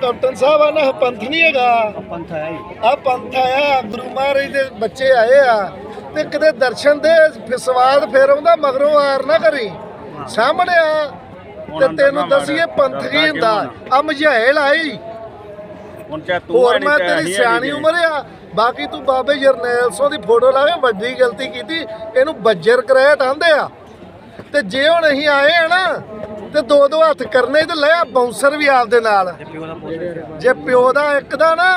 Captain ਸਾਹਿਬ ਆ ਨਾ ਪੰਥ ਨਹੀਂ ਹੈਗਾ। ਪੰਥ ਆਇਆ ਆ ਪੰਥ ਆਇਆ ਗੁਰੂ ਮਹਾਰਾਜ ਦੇ ਬੱਚੇ ਆਏ ਆ। ਤੇ ਕਿਤੇ ਦਰਸ਼ਨ ਦੇ ਫਿਰ ਸਵਾਦ ਫੇਰ ਆਉਂਦਾ ਮਗਰੋਂ ਆਰ ਨਾ ਕਰੀ। ਸਾਹਮਣੇ ਆ ਤੇ ਤੈਨੂੰ ਦਸੀਏ ਪੰਥ ਕੀ ਹੁੰਦਾ। ਆ ਮਝੈਲ ਆਈ। ਹੁਣ ਚਾਹ ਤੂੰ ਹੋਰ ਮੈਂ ਤੇਰੀ ਸਿਆਣੀ ਆਣੀ ਉਮਰ ਆ। ਬਾਕੀ ਤੂੰ ਬਾਬੇ ਜਰਨੈਲ ਸਿੰਘ ਦੀ ਫੋਟੋ ਲਾ ਕੇ ਵੱਡੀ ਗਲਤੀ ਕੀਤੀ। ਇਹਨੂੰ ਬੱਜਰ ਕਰਾਇਆ ਟਾਂਦੇ ਆ। ਤੇ ਜੇ ਹੁਣ ਅਸੀਂ ਆਏ ਆ ਨਾ ਤੇ ਦੋ ਦੋ ਹੱਥ ਕਰਨੇ ਤੇ ਲੈ ਆ ਬਾਉਂਸਰ ਵੀ ਆਪਦੇ ਨਾਲ। ਜੇ ਪਿਓ ਦਾ ਇੱਕ ਦਾ ਨਾ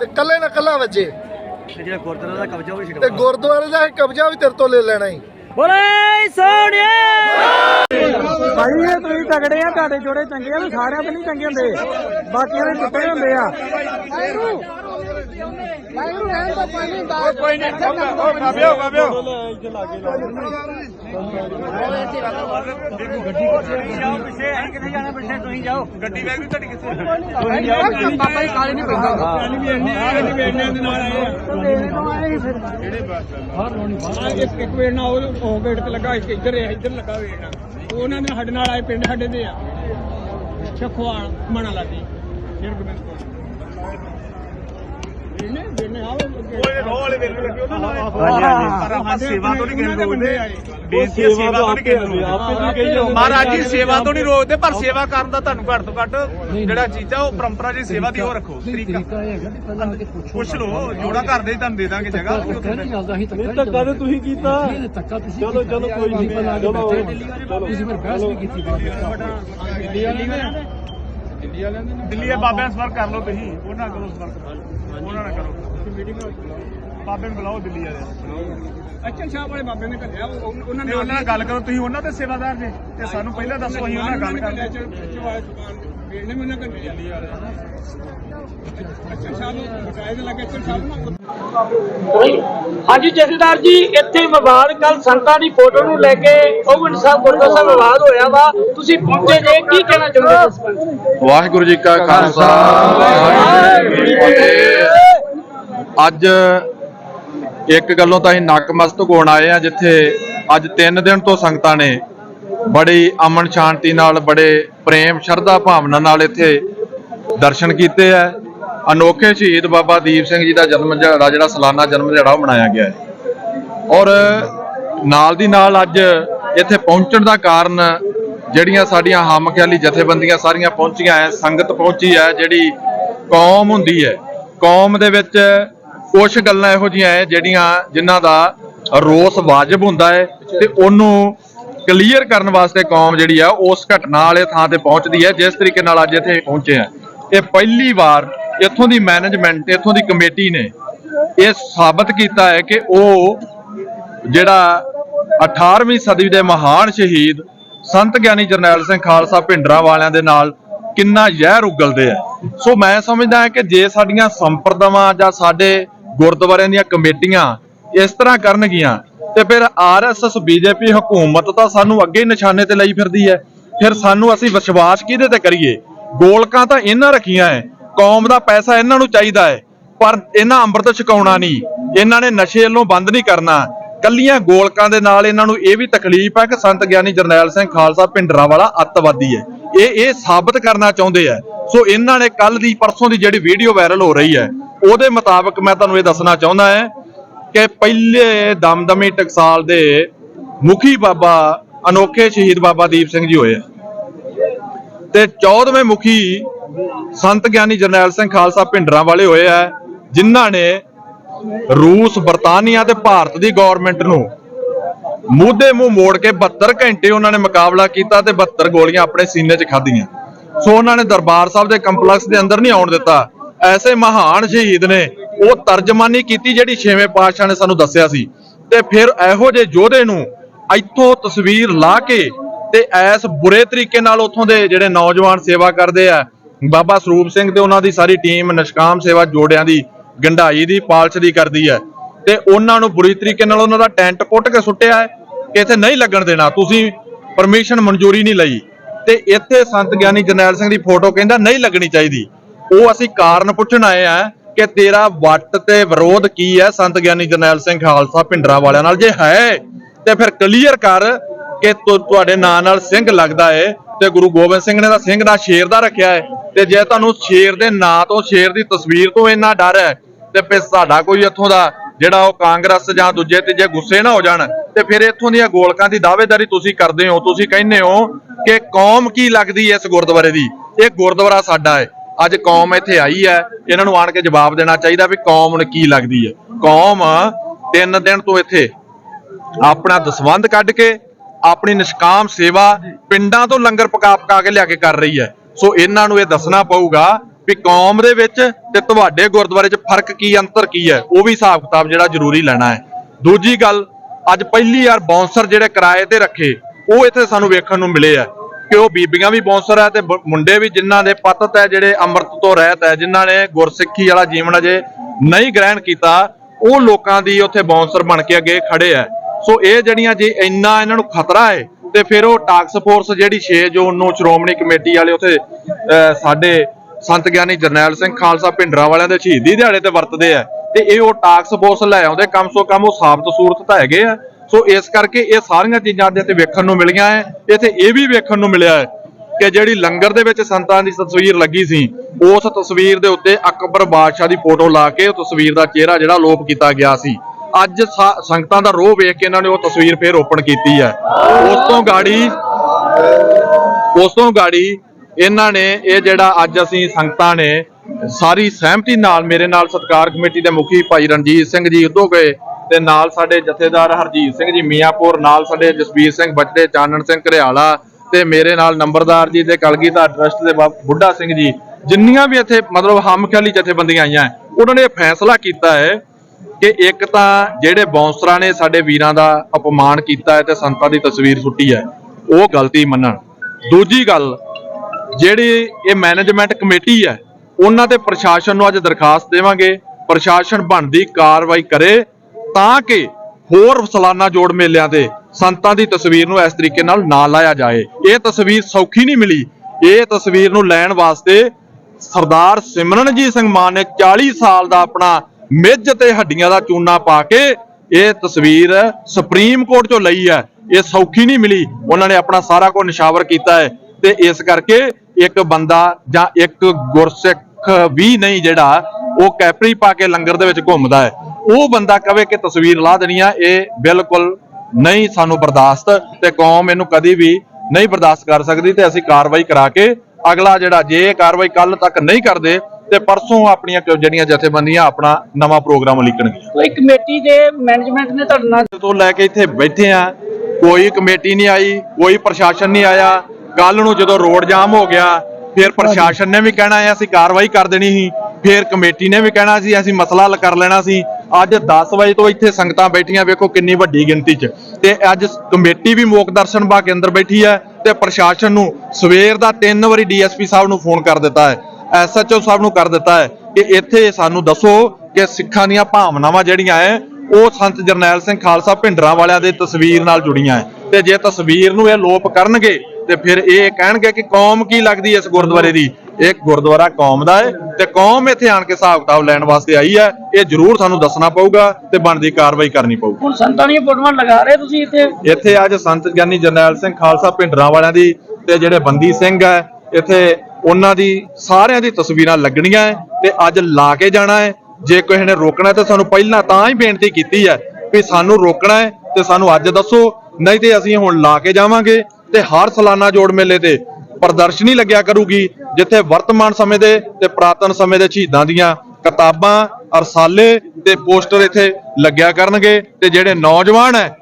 ਤੇ ਕੱਲੇ ਨਾ ਕੱਲਾ ਵੱਜੇ। ਤੇ ਜਿਹੜਾ ਗੁਰਦੁਆਰਾ ਦਾ ਕਬਜ਼ਾ ਵੀ ਤੇ ਛਡਵਾ ਗੁਰਦੁਆਰੇ ਦਾ ਕਬਜ਼ਾ ਵੀ ਤੇਰੇ ਤੋਂ ਲੈ ਲੈਣਾ ਹੀ ਬੋਲੇ ਸੋਹਣਿਆ! ਭਾਈ ਇਹ ਤੁਸੀਂ ਤਗੜੇ ਆ ਤੁਹਾਡੇ ਜੋੜੇ ਚੰਗੇ ਆ ਵੀ ਸਾਰਿਆਂ ਦੇ ਨਹੀਂ ਚੰਗੇ ਹੁੰਦੇ। ਬਾਕੀਆਂ ਦੇ ਟੁੱਟੇ ਹੁੰਦੇ ਆ। ਜਾਓ ਪਿੱਛੇ ਅਸੀਂ ਕਿੱਥੇ ਜਾਣਾ ਪਿੱਛੇ ਤੁਸੀਂ ਜਾਓ ਗੱਡੀ ਵੇਖ ਤੁਹਾਡੀ ਕਿੱਥੇ ਪਾਪਾ ਹੀ ਕਾਲੇ ਨਹੀਂ ਪੈਂਦਾ ਪਾਣੀ ਵੀ ਇੰਨੀ ਗੱਡੀ ਵੇੜਨੇ ਦੇ ਨਾਲ ਆਏ ਆ ਇੱਕ ਇੱਕ ਵੇੜਨਾ ਉਹ ਉਹ ਗੇਟ ਤੇ ਲੱਗਾ ਇੱਕ ਇੱਧਰ ਇੱਧਰ ਲੱਗਾ ਵੇੜਨਾ ਉਹਨਾਂ ਨੇ ਸਾਡੇ ਨਾਲ ਆਏ ਪਿੰਡ, ਸਾਡੇ ਦੇ ਆ। ਛਖਵਾਲ ਮਣਾ ਲਾਦੀ ਫਿਰ ਗੋਬਿੰਦ ਕੋਲ। ਮਹਾਰਾਜ ਜੀ ਸੇਵਾ ਤੋਂ ਨਹੀਂ ਰੋਕਦੇ ਪਰ ਸੇਵਾ ਕਰਨ ਦਾ ਤੁਹਾਨੂੰ ਘੱਟ ਤੋਂ ਘੱਟ ਜਿਹੜਾ ਚੀਜ਼ਾਂ ਉਹ ਪਰੰਪਰਾ ਜੀ ਸੇਵਾ ਦੀ ਉਹ ਰੱਖੋ। ਤਰੀਕਾ। ਪੁੱਛ। ਲਓ ਜੋੜਾ ਘਰ ਦੇ ਤੁਹਾਨੂੰ ਦੇ ਦਾਂਗੇ ਜਗ੍ਹਾ ਧੱਕਾ ਤੇ ਤੁਸੀਂ ਕੀਤਾ। ਚਲੋ ਚਲੋ ਕੋਈ ਨਹੀਂ। ਚਲੋ। ਤੁਸੀਂ ਫਿਰ ਬਹਿਸ ਵੀ ਕੀਤੀ ਦਿੱਲੀ ਵਾਲਿਆਂ ਨੇ? ਦਿੱਲੀ ਵਾਲਿਆਂ ਨੇ ਦਿੱਲੀ ਦੇ ਬਾਬਿਆਂ ਸੰਪਰਕ ਕਰ ਲਓ ਤੁਸੀਂ ਉਹਨਾਂ ਕਰੋ ਉਹਨਾਂ ਨਾਲ ਕਰੋ ਮੀਟਿੰਗ ਬਾਬੇ ਨੂੰ ਬੁਲਾਓ ਦਿੱਲੀ ਵਾਲੇ ਅਚਨ ਸ਼ਾਹ ਵਾਲੇ ਬਾਬੇ ਨੇ ਉਹ- ਉਹਨਾਂ ਤੇ ਨੇ ਉਹਨਾਂ ਨਾਲ ਗੱਲ ਕਰੋ ਤੁਸੀਂ ਉਹਨਾਂ ਦੇ ਸੇਵਾਦਾਰ ਜੇ ਤੇ ਸਾਨੂੰ ਪਹਿਲਾਂ ਦੱਸੋ ਅਸੀਂ ਉਹਨਾਂ ਨਾਲ ਗੱਲ ਕਰਦੇ ਨੂੰ ਨੂੰ ਹਾਂਜੀ, ਜਥੇਦਾਰ ਜੀ, ਇੱਥੇ ਵਿਵਾਦ ਕੱਲ ਸੰਤਾਂ ਦੀ ਫੋਟੋ ਨੂੰ ਲੈ ਕੇ ਗੋਬਿੰਦ ਸਾਹਿਬ, ਗੁਰਦੁਆਰਾ ਸਾਹਿਬ ਵਿਵਾਦ ਹੋਇਆ ਵਾ। ਤੁਸੀਂ ਪਹੁੰਚੇ ਜੇ, ਕੀ ਕਹਿਣਾ ਚਾਹੁੰਦੇ ਹੋ ਵਾਹਿਗੁਰੂ ਜੀ ਕਾ ਖਾਲਸਾ, ਵਾਹਿਗੁਰੂ ਜੀ ਕੀ ਫਤਿਹ। ਅੱਜ ਇੱਕ ਗੱਲੋਂ ਤਾਂ ਅਸੀਂ ਨਕਮਸਤਕ ਹੋਣ ਆਏ ਆ ਜਿੱਥੇ ਅੱਜ 3 ਦਿਨ ਤੋਂ ਸੰਗਤਾਂ ਨੇ ਬੜੀ ਅਮਨ ਸ਼ਾਂਤੀ ਨਾਲ, ਬੜੇ ਪ੍ਰੇਮ, ਸ਼ਰਧਾ ਭਾਵਨਾ ਨਾਲ ਇੱਥੇ ਦਰਸ਼ਨ ਕੀਤੇ ਹੈ ਅਨੋਖੇ ਸ਼ਹੀਦ ਬਾਬਾ ਦੀਪ ਸਿੰਘ ਜੀ ਦਾ ਜਨਮ ਦਿਹਾੜਾ ਜਿਹੜਾ ਸਾਲਾਨਾ ਜਨਮ ਦਿਹਾੜਾ ਉਹ ਮਨਾਇਆ ਗਿਆ ਹੈ। ਔਰ ਨਾਲ ਦੀ ਨਾਲ ਅੱਜ ਇੱਥੇ ਪਹੁੰਚਣ ਦਾ ਕਾਰਨ ਜਿਹੜੀਆਂ ਸਾਡੀਆਂ ਹਮਖਿਆਲੀ ਜਥੇਬੰਦੀਆਂ ਸਾਰੀਆਂ ਪਹੁੰਚੀਆਂ ਐ, ਸੰਗਤ ਪਹੁੰਚੀ ਹੈ ਜਿਹੜੀ ਕੌਮ ਹੁੰਦੀ ਹੈ ਕੌਮ ਦੇ ਵਿੱਚ ਕੁਝ ਗੱਲਾਂ ਇਹੋ ਜਿਹੀਆਂ ਐ ਜਿਹੜੀਆਂ ਜਿਨ੍ਹਾਂ ਦਾ ਰੋਸ ਵਾਜਬ ਹੁੰਦਾ ਹੈ ਤੇ ਉਹਨੂੰ ਕਲੀਅਰ ਕਰਨ ਵਾਸਤੇ ਕੌਮ ਜਿਹੜੀ ਆ ਉਸ ਘਟਨਾ ਵਾਲੇ ਥਾਂ ਤੇ ਪਹੁੰਚਦੀ ਹੈ ਜਿਸ ਤਰੀਕੇ ਨਾਲ ਅੱਜ ਇੱਥੇ ਪਹੁੰਚੇ ਆ। ਇਹ ਪਹਿਲੀ ਵਾਰ ਇੱਥੋਂ ਦੀ ਮੈਨੇਜਮੈਂਟ ਇੱਥੋਂ ਦੀ ਕਮੇਟੀ ਨੇ ਇਹ ਸਾਬਤ ਕੀਤਾ ਹੈ ਕਿ ਉਹ ਜਿਹੜਾ 18ਵੀਂ ਸਦੀ ਦੇ ਮਹਾਨ ਸ਼ਹੀਦ ਸੰਤ ਗਿਆਨੀ ਜਰਨੈਲ ਸਿੰਘ ਖਾਲਸਾ ਭਿੰਡਰਾਂ ਵਾਲਿਆਂ ਦੇ ਨਾਲ ਕਿੰਨਾ ਜ਼ਹਿਰ ਉਗਲਦੇ ਆ। ਸੋ ਮੈਂ ਸਮਝਦਾ ਹਾਂ ਕਿ ਜੇ ਸਾਡੀਆਂ ਸੰਪਰਦਾਵਾਂ ਜਾਂ ਸਾਡੇ ਗੁਰਦੁਆਰਿਆਂ ਦੀਆਂ ਕਮੇਟੀਆਂ ਇਸ ਤਰ੍ਹਾਂ ਕਰਨਗੀਆਂ, ਤੇ ਫਿਰ ਆਰਐਸਐਸ ਬੀਜੇਪੀ ਹਕੂਮਤ ਤਾਂ ਸਾਨੂੰ ਅੱਗੇ ਹੀ ਨਿਸ਼ਾਨੇ ਤੇ ਲਈ ਫਿਰਦੀ ਹੈ। ਫਿਰ ਸਾਨੂੰ ਅਸੀਂ ਵਿਸ਼ਵਾਸ ਕਿਹਦੇ ਤੇ ਕਰੀਏ? ਗੋਲਕਾਂ ਤਾਂ ਇਹਨਾਂ ਰੱਖੀਆਂ ਹੈ ਕੌਮ ਦਾ ਪੈਸਾ ਇਹਨਾਂ ਨੂੰ ਚਾਹੀਦਾ ਹੈ ਪਰ ਇਹਨਾਂ ਅੰਮ੍ਰਿਤ ਛਕਾਉਣਾ ਨਹੀਂ ਇਹਨਾਂ ਨੇ ਨਸ਼ੇ ਵੱਲੋਂ ਬੰਦ ਨਹੀਂ ਕਰਨਾ। ਕੱਲੀਆਂ ਗੋਲਕਾਂ ਦੇ ਨਾਲ ਇਹਨਾਂ ਨੂੰ ਇਹ ਵੀ ਤਕਲੀਫ ਹੈ ਕਿ ਸੰਤ ਗਿਆਨੀ ਜਰਨੈਲ ਸਿੰਘ ਖਾਲਸਾ ਭਿੰਡਰਾਂ ਵਾਲਾ ਅੱਤਵਾਦੀ ਹੈ ਇਹ ਇਹ ਸਾਬਤ ਕਰਨਾ ਚਾਹੁੰਦੇ ਆ ਸੋ ਇਹਨਾਂ ਨੇ ਕੱਲ ਦੀ ਪਰਸੋਂ ਦੀ ਜਿਹੜੀ ਵੀਡੀਓ ਵਾਇਰਲ ਹੋ ਰਹੀ ਹੈ ਉਹਦੇ ਮੁਤਾਬਕ ਮੈਂ ਤੁਹਾਨੂੰ ਇਹ ਦੱਸਣਾ ਚਾਹੁੰਦਾ ਹਾਂ ਕਿ ਪਹਿਲੇ ਦਮਦਮੀ ਟਕਸਾਲ ਦੇ ਮੁਖੀ ਬਾਬਾ ਅਨੋਖੇ ਸ਼ਹੀਦ ਬਾਬਾ ਦੀਪ ਸਿੰਘ ਜੀ ਹੋਏ ਆ। ਤੇ 14ਵੇਂ ਮੁਖੀ ਸੰਤ ਗਿਆਨੀ ਜਰਨੈਲ ਸਿੰਘ ਖਾਲਸਾ ਭਿੰਡਰਾਂ ਵਾਲੇ ਹੋਏ ਆ, ਜਿਨ੍ਹਾਂ ਨੇ ਰੂਸ, ਬਰਤਾਨੀਆ ਤੇ ਭਾਰਤ ਦੀ ਗਵਰਨਮੈਂਟ ਨੂੰ ਮੂਧੇ ਮੂੰਹ ਮੋੜ ਕੇ 72 ਘੰਟੇ ਉਹਨਾਂ ਨੇ ਮੁਕਾਬਲਾ ਕੀਤਾ ਤੇ 72 ਗੋਲੀਆਂ ਆਪਣੇ ਸੀਨੇ 'ਚ ਖਾਧੀਆਂ। ਸੋ ਉਹਨਾਂ ਨੇ ਦਰਬਾਰ ਸਾਹਿਬ ਦੇ ਕੰਪਲੈਕਸ ਦੇ ਅੰਦਰ ਨਹੀਂ ਆਉਣ ਦਿੱਤਾ। ਐਸੇ ਮਹਾਨ ਸ਼ਹੀਦ ਨੇ ਉਹ ਤਰਜਮਾਨੀ ਕੀਤੀ ਜਿਹੜੀ ਛੇਵੇਂ ਪਾਤਸ਼ਾਹ ਨੇ ਸਾਨੂੰ ਦੱਸਿਆ ਸੀ। ਤੇ ਫਿਰ ਇਹੋ ਜਿਹੇ ਯੋਧੇ ਨੂੰ ਇੱਥੋਂ ਤਸਵੀਰ ਲਾ ਕੇ ਤੇ ਐਸ ਬੁਰੇ ਤਰੀਕੇ ਨਾਲ ਉੱਥੋਂ ਦੇ ਜਿਹੜੇ ਨੌਜਵਾਨ ਸੇਵਾ ਕਰਦੇ ਆ, ਬਾਬਾ ਸਰੂਪ ਸਿੰਘ ਤੇ ਉਹਨਾਂ ਦੀ ਸਾਰੀ ਟੀਮ ਨਿਸ਼ਕਾਮ ਸੇਵਾ ਜੋੜਿਆਂ ਦੀ, ਗੰਢਾਈ ਦੀ, ਪਾਲਸ਼ ਦੀ ਕਰਦੀ ਹੈ ਤੇ ਉਹਨਾਂ ਨੂੰ ਬੁਰੀ ਤਰੀਕੇ ਨਾਲ ਉਹਨਾਂ ਦਾ ਟੈਂਟ ਪੁੱਟ ਕੇ ਸੁੱਟਿਆ ਹੈ, ਕਿ ਇੱਥੇ ਨਹੀਂ ਲੱਗਣ ਦੇਣਾ, ਤੁਸੀਂ ਪਰਮਿਸ਼ਨ ਮਨਜ਼ੂਰੀ ਨਹੀਂ ਲਈ। ਤੇ ਇੱਥੇ ਸੰਤ ਗਿਆਨੀ ਜਰਨੈਲ ਸਿੰਘ ਦੀ ਫੋਟੋ ਕਹਿੰਦਾ ਨਹੀਂ ਲੱਗਣੀ ਚਾਹੀਦੀ। ਉਹ ਅਸੀਂ ਕਾਰਨ ਪੁੱਛਣ ਆਏ ਆ ਕਿ ਤੇਰਾ ਵੱਟ ਤੇ ਵਿਰੋਧ ਕੀ ਹੈ ਸੰਤ ਗਿਆਨੀ ਜਰਨੈਲ ਸਿੰਘ ਖਾਲਸਾ ਭਿੰਡਰਾਂ ਵਾਲਿਆਂ ਨਾਲ? ਜੇ ਹੈ, ਤੇ ਫਿਰ ਕਲੀਅਰ ਕਰ ਕਿ ਤੁਹਾਡੇ ਨਾਂ ਨਾਲ ਸਿੰਘ ਲੱਗਦਾ ਹੈ ਤੇ ਗੁਰੂ ਗੋਬਿੰਦ ਸਿੰਘ ਨੇ ਤਾਂ ਸਿੰਘ ਦਾ ਸ਼ੇਰ ਦਾ ਰੱਖਿਆ ਹੈ ਤੇ ਜੇ ਤੁਹਾਨੂੰ ਸ਼ੇਰ ਦੇ ਨਾਂ ਤੋਂ, ਸ਼ੇਰ ਦੀ ਤਸਵੀਰ ਤੋਂ ਇੰਨਾ ਡਰ ਹੈ ਤੇ ਫਿਰ ਸਾਡਾ ਕੋਈ ਇੱਥੋਂ ਦਾ ਜਿਹੜਾ ਉਹ ਕਾਂਗਰਸ ਜਾਂ ਦੂਜੇ ਤੇ ਜੇ ਗੁੱਸੇ ਨਾ ਹੋ ਜਾਣ ਤੇ ਫਿਰ ਇੱਥੋਂ ਦੀਆਂ ਗੋਲਕਾਂ ਦੀ ਦਾਅਵੇਦਾਰੀ ਤੁਸੀਂ ਕਰਦੇ ਹੋ, ਤੁਸੀਂ ਕਹਿੰਦੇ ਹੋ ਕਿ ਕੌਮ ਕੀ ਲੱਗਦੀ ਹੈ ਇਸ ਗੁਰਦੁਆਰੇ ਦੀ? ਇਹ ਗੁਰਦੁਆਰਾ ਸਾਡਾ ਹੈ ਅੱਜ ਕੌਮ ਇੱਥੇ ਆਈ ਹੈ, ਇਹਨਾਂ ਨੂੰ ਆਣ ਕੇ ਜਵਾਬ ਦੇਣਾ ਚਾਹੀਦਾ ਵੀ ਕੌਮ ਨੂੰ ਕੀ ਲੱਗਦੀ ਹੈ ਕੌਮ ਤਿੰਨ ਦਿਨ ਤੋਂ ਇੱਥੇ ਆਪਣਾ ਦਸਵੰਧ ਕੱਢ ਕੇ ਆਪਣੀ ਨਿਸ਼ਕਾਮ ਸੇਵਾ ਪਿੰਡਾਂ ਤੋਂ ਲੰਗਰ ਪਕਾ ਪਕਾ ਕੇ ਲਿਆ ਕੇ ਕਰ ਰਹੀ ਹੈ। ਸੋ ਇਹਨਾਂ ਨੂੰ ਇਹ ਦੱਸਣਾ ਪਊਗਾ ਵੀ ਕੌਮ ਦੇ ਵਿੱਚ ਤੇ ਤੁਹਾਡੇ ਗੁਰਦੁਆਰੇ 'ਚ ਫ਼ਰਕ ਕੀ, ਅੰਤਰ ਕੀ ਹੈ, ਉਹ ਵੀ ਹਿਸਾਬ ਕਿਤਾਬ ਜਿਹੜਾ ਜ਼ਰੂਰੀ ਲੈਣਾ ਹੈ। ਦੂਜੀ ਗੱਲ, ਅੱਜ ਪਹਿਲੀ ਵਾਰ ਬੌਂਸਰ ਜਿਹੜੇ ਕਿਰਾਏ ਤੇ ਰੱਖੇ, ਉਹ ਇੱਥੇ ਸਾਨੂੰ ਵੇਖਣ ਨੂੰ ਮਿਲੇ ਆ ਕਿ ਉਹ ਬੀਬੀਆਂ ਵੀ ਬੌਂਸਰ ਹੈ ਤੇ ਮੁੰਡੇ ਵੀ ਜਿਨ੍ਹਾਂ ਦੇ ਪਤਤ ਹੈ ਜਿਹੜੇ ਅੰਮ੍ਰਿਤ ਤੋਂ ਰਹਿਤ ਹੈ, ਜਿਨ੍ਹਾਂ ਨੇ ਗੁਰਸਿੱਖੀ ਵਾਲਾ ਜੀਵਨ ਅਜੇ ਨਹੀਂ ਗ੍ਰਹਿਣ ਕੀਤਾ, ਉਹ ਲੋਕਾਂ ਦੀ ਉੱਥੇ ਬੌਂਸਰ ਬਣ ਕੇ ਅੱਗੇ ਖੜੇ ਆ ਸੋ ਇਹ ਜਿਹੜੀਆਂ ਜੇ ਇੰਨਾ ਇਹਨਾਂ ਨੂੰ ਖਤਰਾ ਹੈ ਤੇ ਫਿਰ ਉਹ ਟਾਕਸ ਫੋਰਸ ਜਿਹੜੀ 6 ਜੂਨ ਨੂੰ ਸ਼੍ਰੋਮਣੀ ਕਮੇਟੀ ਵਾਲੇ ਉੱਥੇ ਅਹ, ਸਾਡੇ ਸੰਤ ਗਿਆਨੀ ਜਰਨੈਲ ਸਿੰਘ ਖਾਲਸਾ ਭਿੰਡਰਾਂ ਵਾਲਿਆਂ ਦੇ ਸ਼ਹੀਦੀ ਦਿਹਾੜੇ ਤੇ ਵਰਤਦੇ ਆ ਤੇ ਇਹ ਉਹ ਟਾਕਸ ਫੋਰਸ ਲੈ ਆਉਂਦੇ ਕਮ ਸੋ ਕਮ ਉਹ ਸਾਬਤ ਸੂਰਤ ਤਾਂ ਹੈਗੇ ਆ। ਸੋ ਇਸ ਕਰਕੇ ਇਹ ਸਾਰੀਆਂ ਚੀਜ਼ਾਂ ਦੇ ਤੇ ਵੇਖਣ ਨੂੰ ਮਿਲੀਆਂ ਹੈ ਇੱਥੇ ਇਹ ਵੀ ਵੇਖਣ ਨੂੰ ਮਿਲਿਆ ਹੈ ਕਿ ਜਿਹੜੀ ਲੰਗਰ ਦੇ ਵਿੱਚ ਸੰਤਾਂ ਦੀ ਤਸਵੀਰ ਲੱਗੀ ਸੀ ਉਸ ਤਸਵੀਰ ਦੇ ਉੱਤੇ ਅਕਬਰ ਬਾਦਸ਼ਾਹ ਦੀ ਫੋਟੋ ਲਾ ਕੇ ਉਹ ਤਸਵੀਰ ਦਾ ਚਿਹਰਾ ਜਿਹੜਾ ਲੋਪ ਕੀਤਾ ਗਿਆ ਸੀ। ਅੱਜ ਸੰਗਤਾਂ ਦਾ ਰੋਹ ਵੇਖ ਕੇ ਇਹਨਾਂ ਨੇ ਉਹ ਤਸਵੀਰ ਫੇਰ ਓਪਨ ਕੀਤੀ ਹੈ। ਉਸ ਤੋਂ ਗਾੜੀ, ਉਸ ਤੋਂ ਗਾੜੀ ਇਹਨਾਂ ਨੇ ਇਹ ਜਿਹੜਾ ਅੱਜ ਅਸੀਂ ਸੰਗਤਾਂ ਨੇ ਸਾਰੀ ਸਹਿਮਤੀ ਨਾਲ ਮੇਰੇ ਨਾਲ ਸਤਕਾਰ ਕਮੇਟੀ ਦੇ ਮੁਖੀ ਭਾਈ ਰਣਜੀਤ ਸਿੰਘ ਜੀ ਉਦੋਂ ਗਏ ਤੇ ਨਾਲ ਸਾਡੇ ਜਥੇਦਾਰ ਹਰਜੀਤ ਸਿੰਘ ਜੀ ਮੀਆਂਪੁਰ, ਨਾਲ ਸਾਡੇ ਜਸਵੀਰ ਸਿੰਘ ਬੱਚੇ ਚਾਨਣ ਸਿੰਘ ਘਰਿਆਲਾ ਤੇ ਮੇਰੇ ਨਾਲ ਨੰਬਰਦਾਰ ਜੀ ਤੇ ਕਲਗੀਧਰ ਟਰਸਟ ਦੇ ਬੁੱਢਾ ਸਿੰਘ ਜੀ, ਜਿੰਨੀਆਂ ਵੀ ਇੱਥੇ ਮਤਲਬ ਹਮਖਿਆਲੀ ਜਥੇਬੰਦੀਆਂ ਆਈਆਂ, ਉਹਨਾਂ ਨੇ ਫੈਸਲਾ ਕੀਤਾ ਹੈ ਕਿ ਇੱਕ ਤਾਂ ਜਿਹੜੇ ਬੌਂਸਰਾਂ ਨੇ ਸਾਡੇ ਵੀਰਾਂ ਦਾ ਅਪਮਾਨ ਕੀਤਾ ਹੈ ਤੇ ਸੰਤਾਂ ਦੀ ਤਸਵੀਰ ਸੁੱਟੀ ਹੈ, ਉਹ ਗਲਤੀ ਮੰਨਣ। ਦੂਜੀ ਗੱਲ, ਜਿਹੜੀ ਇਹ ਮੈਨੇਜਮੈਂਟ ਕਮੇਟੀ ਹੈ, ਉਹਨਾਂ ਤੇ ਪ੍ਰਸ਼ਾਸਨ ਨੂੰ ਅੱਜ ਦਰਖਾਸਤ ਦੇਵਾਂਗੇ, ਪ੍ਰਸ਼ਾਸਨ ਬਣਦੀ ਕਾਰਵਾਈ ਕਰੇ ਤਾਂ ਕਿ ਹੋਰ ਸਾਲਾਨਾ ਜੋੜ ਮੇਲਿਆਂ ਤੇ ਸੰਤਾਂ ਦੀ ਤਸਵੀਰ ਨੂੰ ਇਸ ਤਰੀਕੇ ਨਾਲ ਨਾ ਲਾਇਆ ਜਾਏ। ਇਹ ਤਸਵੀਰ ਸੌਖੀ ਨਹੀਂ ਮਿਲੀ। ਇਹ ਤਸਵੀਰ ਨੂੰ ਲੈਣ ਵਾਸਤੇ ਸਰਦਾਰ ਸਿਮਰਨਜੀਤ ਸਿੰਘ ਮਾਨ ਨੇ 40 ਸਾਲ ਦਾ ਆਪਣਾ ਮਿੱਝ ਤੇ ਹੱਡੀਆਂ ਦਾ ਚੂਨਾ ਪਾ ਕੇ ਇਹ ਤਸਵੀਰ ਸੁਪਰੀਮ ਕੋਰਟ ਚੋਂ ਲਈ ਹੈ। ਇਹ ਸੌਖੀ ਨਹੀਂ ਮਿਲੀ। ਉਹਨਾਂ ਨੇ ਆਪਣਾ ਸਾਰਾ ਕੁਝ ਨਿਸ਼ਾਵਰ ਕੀਤਾ ਹੈ ਤੇ ਇਸ ਕਰਕੇ ਇੱਕ ਬੰਦਾ ਜਾਂ ਇੱਕ ਗੁਰਸਿੱਖ ਵੀ ਨਹੀਂ ਜਿਹੜਾ, ਉਹ ਕੈਪਰੀ ਪਾ ਕੇ ਲੰਗਰ ਦੇ ਵਿੱਚ ਘੁੰਮਦਾ ਹੈ। ਉਹ ਬੰਦਾ ਕਵੇ ਕਿ ਤਸਵੀਰ ਲਾ ਦੇਣੀ ਆ, ਇਹ ਬਿਲਕੁਲ ਨਹੀਂ ਸਾਨੂੰ ਬਰਦਾਸ਼ਤ ਤੇ ਕੌਮ ਇਹਨੂੰ ਕਦੀ ਵੀ ਨਹੀਂ ਬਰਦਾਸ਼ਤ ਕਰ ਸਕਦੀ ਤੇ ਅਸੀਂ ਕਾਰਵਾਈ ਕਰਾ ਕੇ ਅਗਲਾ ਜਿਹੜਾ, ਜੇ ਇਹ ਕਾਰਵਾਈ ਕੱਲ ਤੱਕ ਨਹੀਂ ਕਰਦੇ ਤੇ ਪਰਸੋਂ ਆਪਣੀਆਂ ਕ- ਜਿਹੜੀਆਂ ਜਥੇਬੰਦੀਆਂ ਆਪਣਾ ਨਵਾਂ ਪ੍ਰੋਗਰਾਮ ਲਿਖਣਗੀਆਂ ਕੋਈ ਕਮੇਟੀ ਦੇ ਮੈਨੇਜਮੈਂਟ ਨੇ ਤੁਹਾਡੇ ਨਾਲ ਤੋਂ ਲੈ ਕੇ ਇੱਥੇ ਬੈਠੇ ਆ ਕੋਈ ਕਮੇਟੀ ਨਹੀਂ ਆਈ ਕੋਈ ਪ੍ਰਸ਼ਾਸਨ ਨਹੀਂ ਆਇਆ। ਕੱਲ ਨੂੰ ਜਦੋਂ ਰੋਡ ਜਾਮ ਹੋ ਗਿਆ ਫਿਰ ਪ੍ਰਸ਼ਾਸਨ ਨੇ ਵੀ ਕਹਿਣਾ ਹੈ ਅਸੀਂ ਕਾਰਵਾਈ ਕਰ ਦੇਣੀ ਸੀ। ਫਿਰ ਕਮੇਟੀ ਨੇ ਵੀ ਕਹਿਣਾ ਸੀ ਅਸੀਂ ਮਸਲਾ ਹੱਲ ਕਰ ਲੈਣਾ ਸੀ। ਅੱਜ 10 ਵਜੇ ਤੋਂ ਇੱਥੇ ਸੰਗਤਾਂ ਬੈਠੀਆਂ ਵੇਖੋ ਕਿੰਨੀ ਵੱਡੀ ਗਿਣਤੀ 'ਚ। ਤੇ ਅੱਜ ਕਮੇਟੀ ਵੀ ਮੋਕ ਦਰਸ਼ਨ ਬਾ ਕੇ ਅੰਦਰ ਬੈਠੀ ਹੈ ਤੇ ਪ੍ਰਸ਼ਾਸਨ ਨੂੰ ਸਵੇਰ ਦਾ ਤਿੰਨ ਵਾਰੀ ਡੀਐਸਪੀ ਸਾਹਿਬ ਨੂੰ ਫੋਨ ਕਰ ਦਿੱਤਾ ਹੈ। ਐਸਐਚਓ ਸਾਹਿਬ ਨੂੰ ਕਰ ਦਿੱਤਾ ਹੈ ਕਿ ਇੱਥੇ ਸਾਨੂੰ ਦੱਸੋ ਕਿ ਸਿੱਖਾਂ ਦੀਆਂ ਭਾਵਨਾਵਾਂ ਜਿਹੜੀਆਂ ਹੈ ਉਹ ਸੰਤ ਜਰਨੈਲ ਸਿੰਘ ਖਾਲਸਾ ਭਿੰਡਰਾਂ ਵਾਲਿਆਂ ਦੇ ਤਸਵੀਰ ਨਾਲ ਜੁੜੀਆਂ ਹੈ ਤੇ ਜੇ ਤਸਵੀਰ ਨੂੰ ਇਹ ਲੋਪ ਕਰਨਗੇ ਤੇ ਫਿਰ ਇਹ ਕਹਿਣਗੇ ਕਿ ਕੌਮ ਕੀ ਲੱਗਦੀ ਇਸ ਗੁਰਦੁਆਰੇ ਦੀ? ਇਹ ਗੁਰਦੁਆਰਾ ਕੌਮ ਦਾ ਹੈ ਤੇ ਕੌਮ ਇੱਥੇ ਆਣ ਕੇ ਹਿਸਾਬ ਕਿਤਾਬ ਲੈਣ ਵਾਸਤੇ ਆਈ ਹੈ ਇਹ ਜ਼ਰੂਰ ਸਾਨੂੰ ਦੱਸਣਾ ਪਊਗਾ ਤੇ ਬਣਦੀ ਕਾਰਵਾਈ ਕਰਨੀ ਪਊਗੀ ਹੁਣ ਸੰਤਾਂ ਦੀਆਂ ਫੋਟੋਆਂ ਲਗਾ ਰਹੇ ਤੁਸੀਂ ਇੱਥੇ? ਇੱਥੇ ਅੱਜ ਸੰਤ ਗਿਆਨੀ ਜਰਨੈਲ ਸਿੰਘ ਖਾਲਸਾ ਭਿੰਡਰਾਂ ਵਾਲਿਆਂ ਦੀ ਤੇ ਜਿਹੜੇ ਬੰਦੀ ਸਿੰਘ ਹੈ ਇੱਥੇ ਉਹਨਾਂ ਦੀ ਸਾਰਿਆਂ ਦੀ ਤਸਵੀਰਾਂ ਲੱਗਣੀਆਂ ਹੈ ਤੇ ਅੱਜ ਲਾ ਕੇ ਜਾਣਾ ਹੈ ਜੇ ਕਿਸੇ ਨੇ ਰੋਕਣਾ ਹੈ ਤਾਂ ਸਾਨੂੰ ਪਹਿਲਾਂ ਤਾਂ ਹੀ ਬੇਨਤੀ ਕੀਤੀ ਹੈ ਵੀ ਸਾਨੂੰ ਰੋਕਣਾ ਹੈ ਤੇ ਸਾਨੂੰ ਅੱਜ ਦੱਸੋ। ਨਹੀਂ ਤੇ ਅਸੀਂ ਹੁਣ ਲਾ ਕੇ ਜਾਵਾਂਗੇ ਤੇ ਹਰ ਸਾਲਾਨਾ ਜੋੜ ਮੇਲੇ ਤੇ ਪ੍ਰਦਰਸ਼ਨੀ ਲੱਗਿਆ ਕਰੂਗੀ, ਜਿੱਥੇ ਵਰਤਮਾਨ ਸਮੇਂ ਦੇ ਤੇ ਪ੍ਰਾਤਨ ਸਮੇਂ ਦੇ ਸ਼ਹੀਦਾਂ ਦੀਆਂ ਕਿਤਾਬਾਂ, ਅਰਸਾਲੇ ਤੇ ਪੋਸਟਰ ਇੱਥੇ ਲੱਗਿਆ ਕਰਨਗੇ ਤੇ ਜਿਹੜੇ ਨੌਜਵਾਨ ਹੈ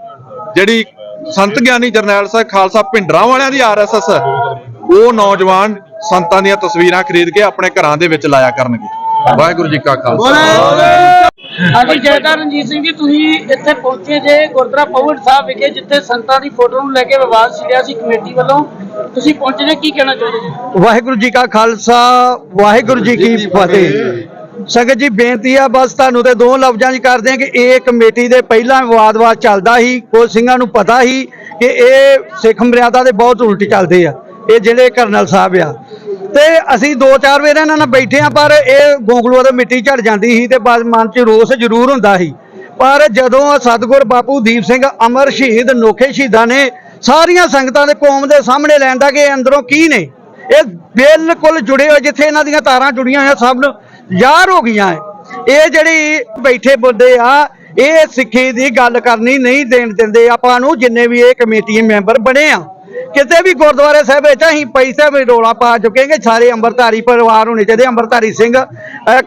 ਜਿਹੜੀ ਸੰਤ ਗਿਆਨੀ ਜਰਨੈਲ ਸਾਹਿਬ ਖਾਲਸਾ ਭਿੰਡਰਾਂ ਵਾਲਿਆਂ ਦੀ ਆਰਐਸਐਸ ਉਹ ਨੌਜਵਾਨ ਸੰਤਾਂ ਦੀਆਂ ਤਸਵੀਰਾਂ ਖਰੀਦ ਕੇ ਆਪਣੇ ਘਰਾਂ ਦੇ ਵਿੱਚ ਲਾਇਆ ਕਰਨਗੇ। ਵਾਹਿਗੁਰੂ ਜੀ ਕਾ ਖਾਲਸਾ। ਹਾਂਜੀ ਜੈਦਾਰ ਰਣਜੀਤ ਸਿੰਘ ਜੀ ਤੁਸੀਂ ਇੱਥੇ ਪਹੁੰਚੇ ਜੇ ਗੁਰਦੁਆਰਾ ਪਵਨ ਸਾਹਿਬ ਵਿਖੇ ਜਿੱਥੇ ਸੰਤਾਂ ਦੀ ਫੋਟੋ ਨੂੰ ਲੈ ਕੇ ਵਿਵਾਦ ਛਿੜਿਆ ਸੀ ਕਮੇਟੀ ਵੱਲੋਂ। ਤੁਸੀਂ ਪਹੁੰਚੇ ਜੇ ਕੀ ਕਹਿਣਾ ਚਾਹੁੰਦੇ ਜੀ? ਵਾਹਿਗੁਰੂ ਜੀ ਕਾ ਖਾਲਸਾ ਵਾਹਿਗੁਰੂ ਜੀ ਕੀ ਫਤਿਹ। ਸੰਗਤ ਜੀ ਬੇਨਤੀ ਆ ਬਸ ਤੁਹਾਨੂੰ ਤੇ ਦੋ ਲਫ਼ਜ਼ਾਂ 'ਚ ਕਰਦੇ ਆ ਕਿ ਇਹ ਕਮੇਟੀ ਦੇ ਪਹਿਲਾਂ ਵਿਵਾਦਵਾਦ ਚੱਲਦਾ ਸੀ ਕੋਈ ਸਿੰਘਾਂ ਨੂੰ ਪਤਾ ਸੀ ਕਿ ਇਹ ਸਿੱਖ ਮਰਿਆਦਾ ਦੇ ਬਹੁਤ ਉਲਟ ਚੱਲਦੇ ਆ। ਇਹ ਜਿਹੜੇ ਕਰਨਲ ਸਾਹਿਬ ਆ। ਤੇ ਅਸੀਂ ਦੋ ਚਾਰ ਵੇਰ ਇਹਨਾਂ ਨਾਲ ਬੈਠੇ ਆ, ਪਰ ਇਹ ਗੋਂਗਲੂਆਂ ਤੋਂ ਮਿੱਟੀ ਝੜ ਜਾਂਦੀ ਸੀ ਤੇ ਬਸ ਮਨ 'ਚ ਰੋਸ ਜ਼ਰੂਰ ਹੁੰਦਾ ਸੀ। ਪਰ ਜਦੋਂ ਸਤਿਗੁਰ ਬਾਪੂ ਦੀਪ ਸਿੰਘ ਅਮਰ ਸ਼ਹੀਦ ਨੋਖੇ ਸ਼ਹੀਦਾਂ ਨੇ ਸਾਰੀਆਂ ਸੰਗਤਾਂ ਦੇ ਕੌਮ ਦੇ ਸਾਹਮਣੇ ਲੈਂਦਾ ਕਿ ਇਹ ਅੰਦਰੋਂ ਕੀ ਨੇ? ਇਹ ਬਿਲਕੁਲ ਜੁੜੇ ਹੋਏ, ਜਿੱਥੇ ਇਹਨਾਂ ਦੀਆਂ ਤਾਰਾਂ ਜੁੜੀਆਂ ਹੋਈਆਂ ਸਭ ਨੂੰ ਯਾਰ ਹੋ ਗਈਆਂ ਇਹ ਜਿਹੜੀ ਬੈਠੇ ਬੰਦੇ ਆ, ਇਹ ਸਿੱਖੀ ਦੀ ਗੱਲ ਕਰਨੀ ਨਹੀਂ ਦੇਣ ਦਿੰਦੇ। ਆਪਾਂ ਨੂੰ ਜਿੰਨੇ ਵੀ ਇਹ ਕਮੇਟੀ ਮੈਂਬਰ ਬਣੇ ਆ ਕਿਤੇ ਵੀ ਗੁਰਦੁਆਰੇ ਸਾਹਿਬ ਵਿੱਚ ਅਸੀਂ ਪੈਸੇ ਵੀ ਰੋਲਾ ਪਾ ਚੁੱਕੇ ਕਿ ਸਾਰੇ ਅੰਮ੍ਰਿਤਧਾਰੀ ਪਰਿਵਾਰ ਹੋਣੇ ਚਾਹੀਦੇ ਅੰਮ੍ਰਿਤਧਾਰੀ ਸਿੰਘ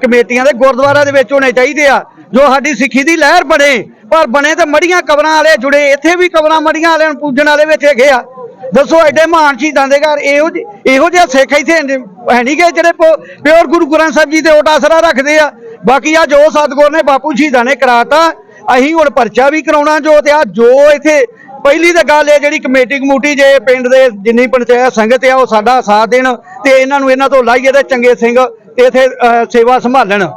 ਕਮੇਟੀਆਂ ਦੇ ਗੁਰਦੁਆਰਾ ਦੇ ਵਿੱਚ ਹੋਣੇ ਚਾਹੀਦੇ ਆ, ਜੋ ਸਾਡੀ ਸਿੱਖੀ ਦੀ ਲਹਿਰ ਬਣੇ, ਪਰ ਬਣੇ ਤੇ ਮੜੀਆਂ ਕਬਰਾਂ ਵਾਲੇ ਜੁੜੇ, ਇੱਥੇ ਵੀ ਕਬਰਾਂ ਮੜੀਆਂ ਵਾਲਿਆਂ ਨੂੰ ਪੂਜਣ ਵਾਲੇ ਵਿੱਚ ਹੈਗੇ ਆ। ਦੱਸੋ, ਐਡੇ ਮਹਾਨ ਸ਼ਹੀਦਾਂ ਦੇ ਘਰ ਇਹੋ ਜਿਹੇ ਇਹੋ ਜਿਹੇ ਸਿੱਖ ਇੱਥੇ ਹੈ ਨਹੀਂ ਕਿ ਜਿਹੜੇ ਪਿਓਰ ਗੁਰੂ ਗ੍ਰੰਥ ਸਾਹਿਬ ਜੀ ਦੇ ਓਟ ਆਸਰਾ ਰੱਖਦੇ ਆ। ਬਾਕੀ ਆ ਜੋ ਸਤਿਗੁਰ ਨੇ ਬਾਪੂ ਸ਼ਹੀਦਾਂ ਨੇ ਕਰਾਤਾ, ਅਸੀਂ ਹੁਣ ਪਰਚਾ ਵੀ ਕਰਾਉਣਾ ਜੋ ਤੇ ਆ, ਜੋ ਇੱਥੇ ਪਹਿਲੀ ਤਾਂ ਗੱਲ ਇਹ ਜਿਹੜੀ ਕਮੇਟੀ ਕਮੂਟੀ ਜੇ ਪਿੰਡ ਦੇ ਜਿੰਨੀ ਪੰਚਾਇਤ ਸੰਗਤ ਆ, ਉਹ ਸਾਡਾ ਸਾਥ ਦੇਣ ਤੇ ਇਹਨਾਂ ਨੂੰ ਇਹਨਾਂ ਤੋਂ ਲਾਈਏ ਤੇ ਚੰਗੇ ਸਿੰਘ ਤੇ ਇੱਥੇ ਸੇਵਾ ਸੰਭਾਲਣ।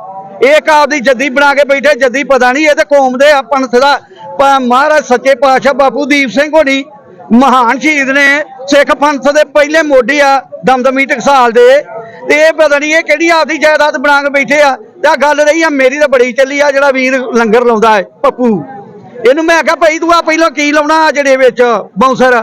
ਇਹ ਇੱਕ ਆਪਦੀ ਜੱਦੀ ਬਣਾ ਕੇ ਬੈਠੇ, ਜੱਦੀ ਪਤਾ ਨਹੀਂ, ਇਹ ਤੇ ਕੌਮ ਦੇ ਪੰਥ ਦਾ ਮਹਾਰਾਜ ਸੱਚੇ ਪਾਤਸ਼ਾਹ ਬਾਪੂ ਦੀਪ ਸਿੰਘ ਹੋਣੀ ਮਹਾਨ ਸ਼ਹੀਦ ਨੇ, ਸਿੱਖ ਪੰਥ ਦੇ ਪਹਿਲੇ ਮੋਢੀ ਆ, ਦਮਦਮੀ ਟਕਸਾਲ ਦੇ। ਤੇ ਇਹ ਪਤਾ ਨਹੀਂ ਇਹ ਕਿਹੜੀ ਆਪਦੀ ਜਾਇਦਾਦ ਬਣਾ ਕੇ ਬੈਠੇ ਆ। ਤੇ ਆਹ ਗੱਲ ਰਹੀ ਆ, ਮੇਰੀ ਤਾਂ ਬੜੀ ਚੱਲੀ ਆ, ਜਿਹੜਾ ਵੀਰ ਲੰਗਰ ਲਾਉਂਦਾ ਹੈ, ਪੱਪੂ। ਇਹਨੂੰ ਮੈਂ ਆਖਿਆ ਭਾਈ ਤੂੰ ਆ ਪਹਿਲਾਂ ਕੀ ਲਾਉਣਾ ਆ ਜਿਹੜੇ ਵਿੱਚ ਬਾਉਂਸਰ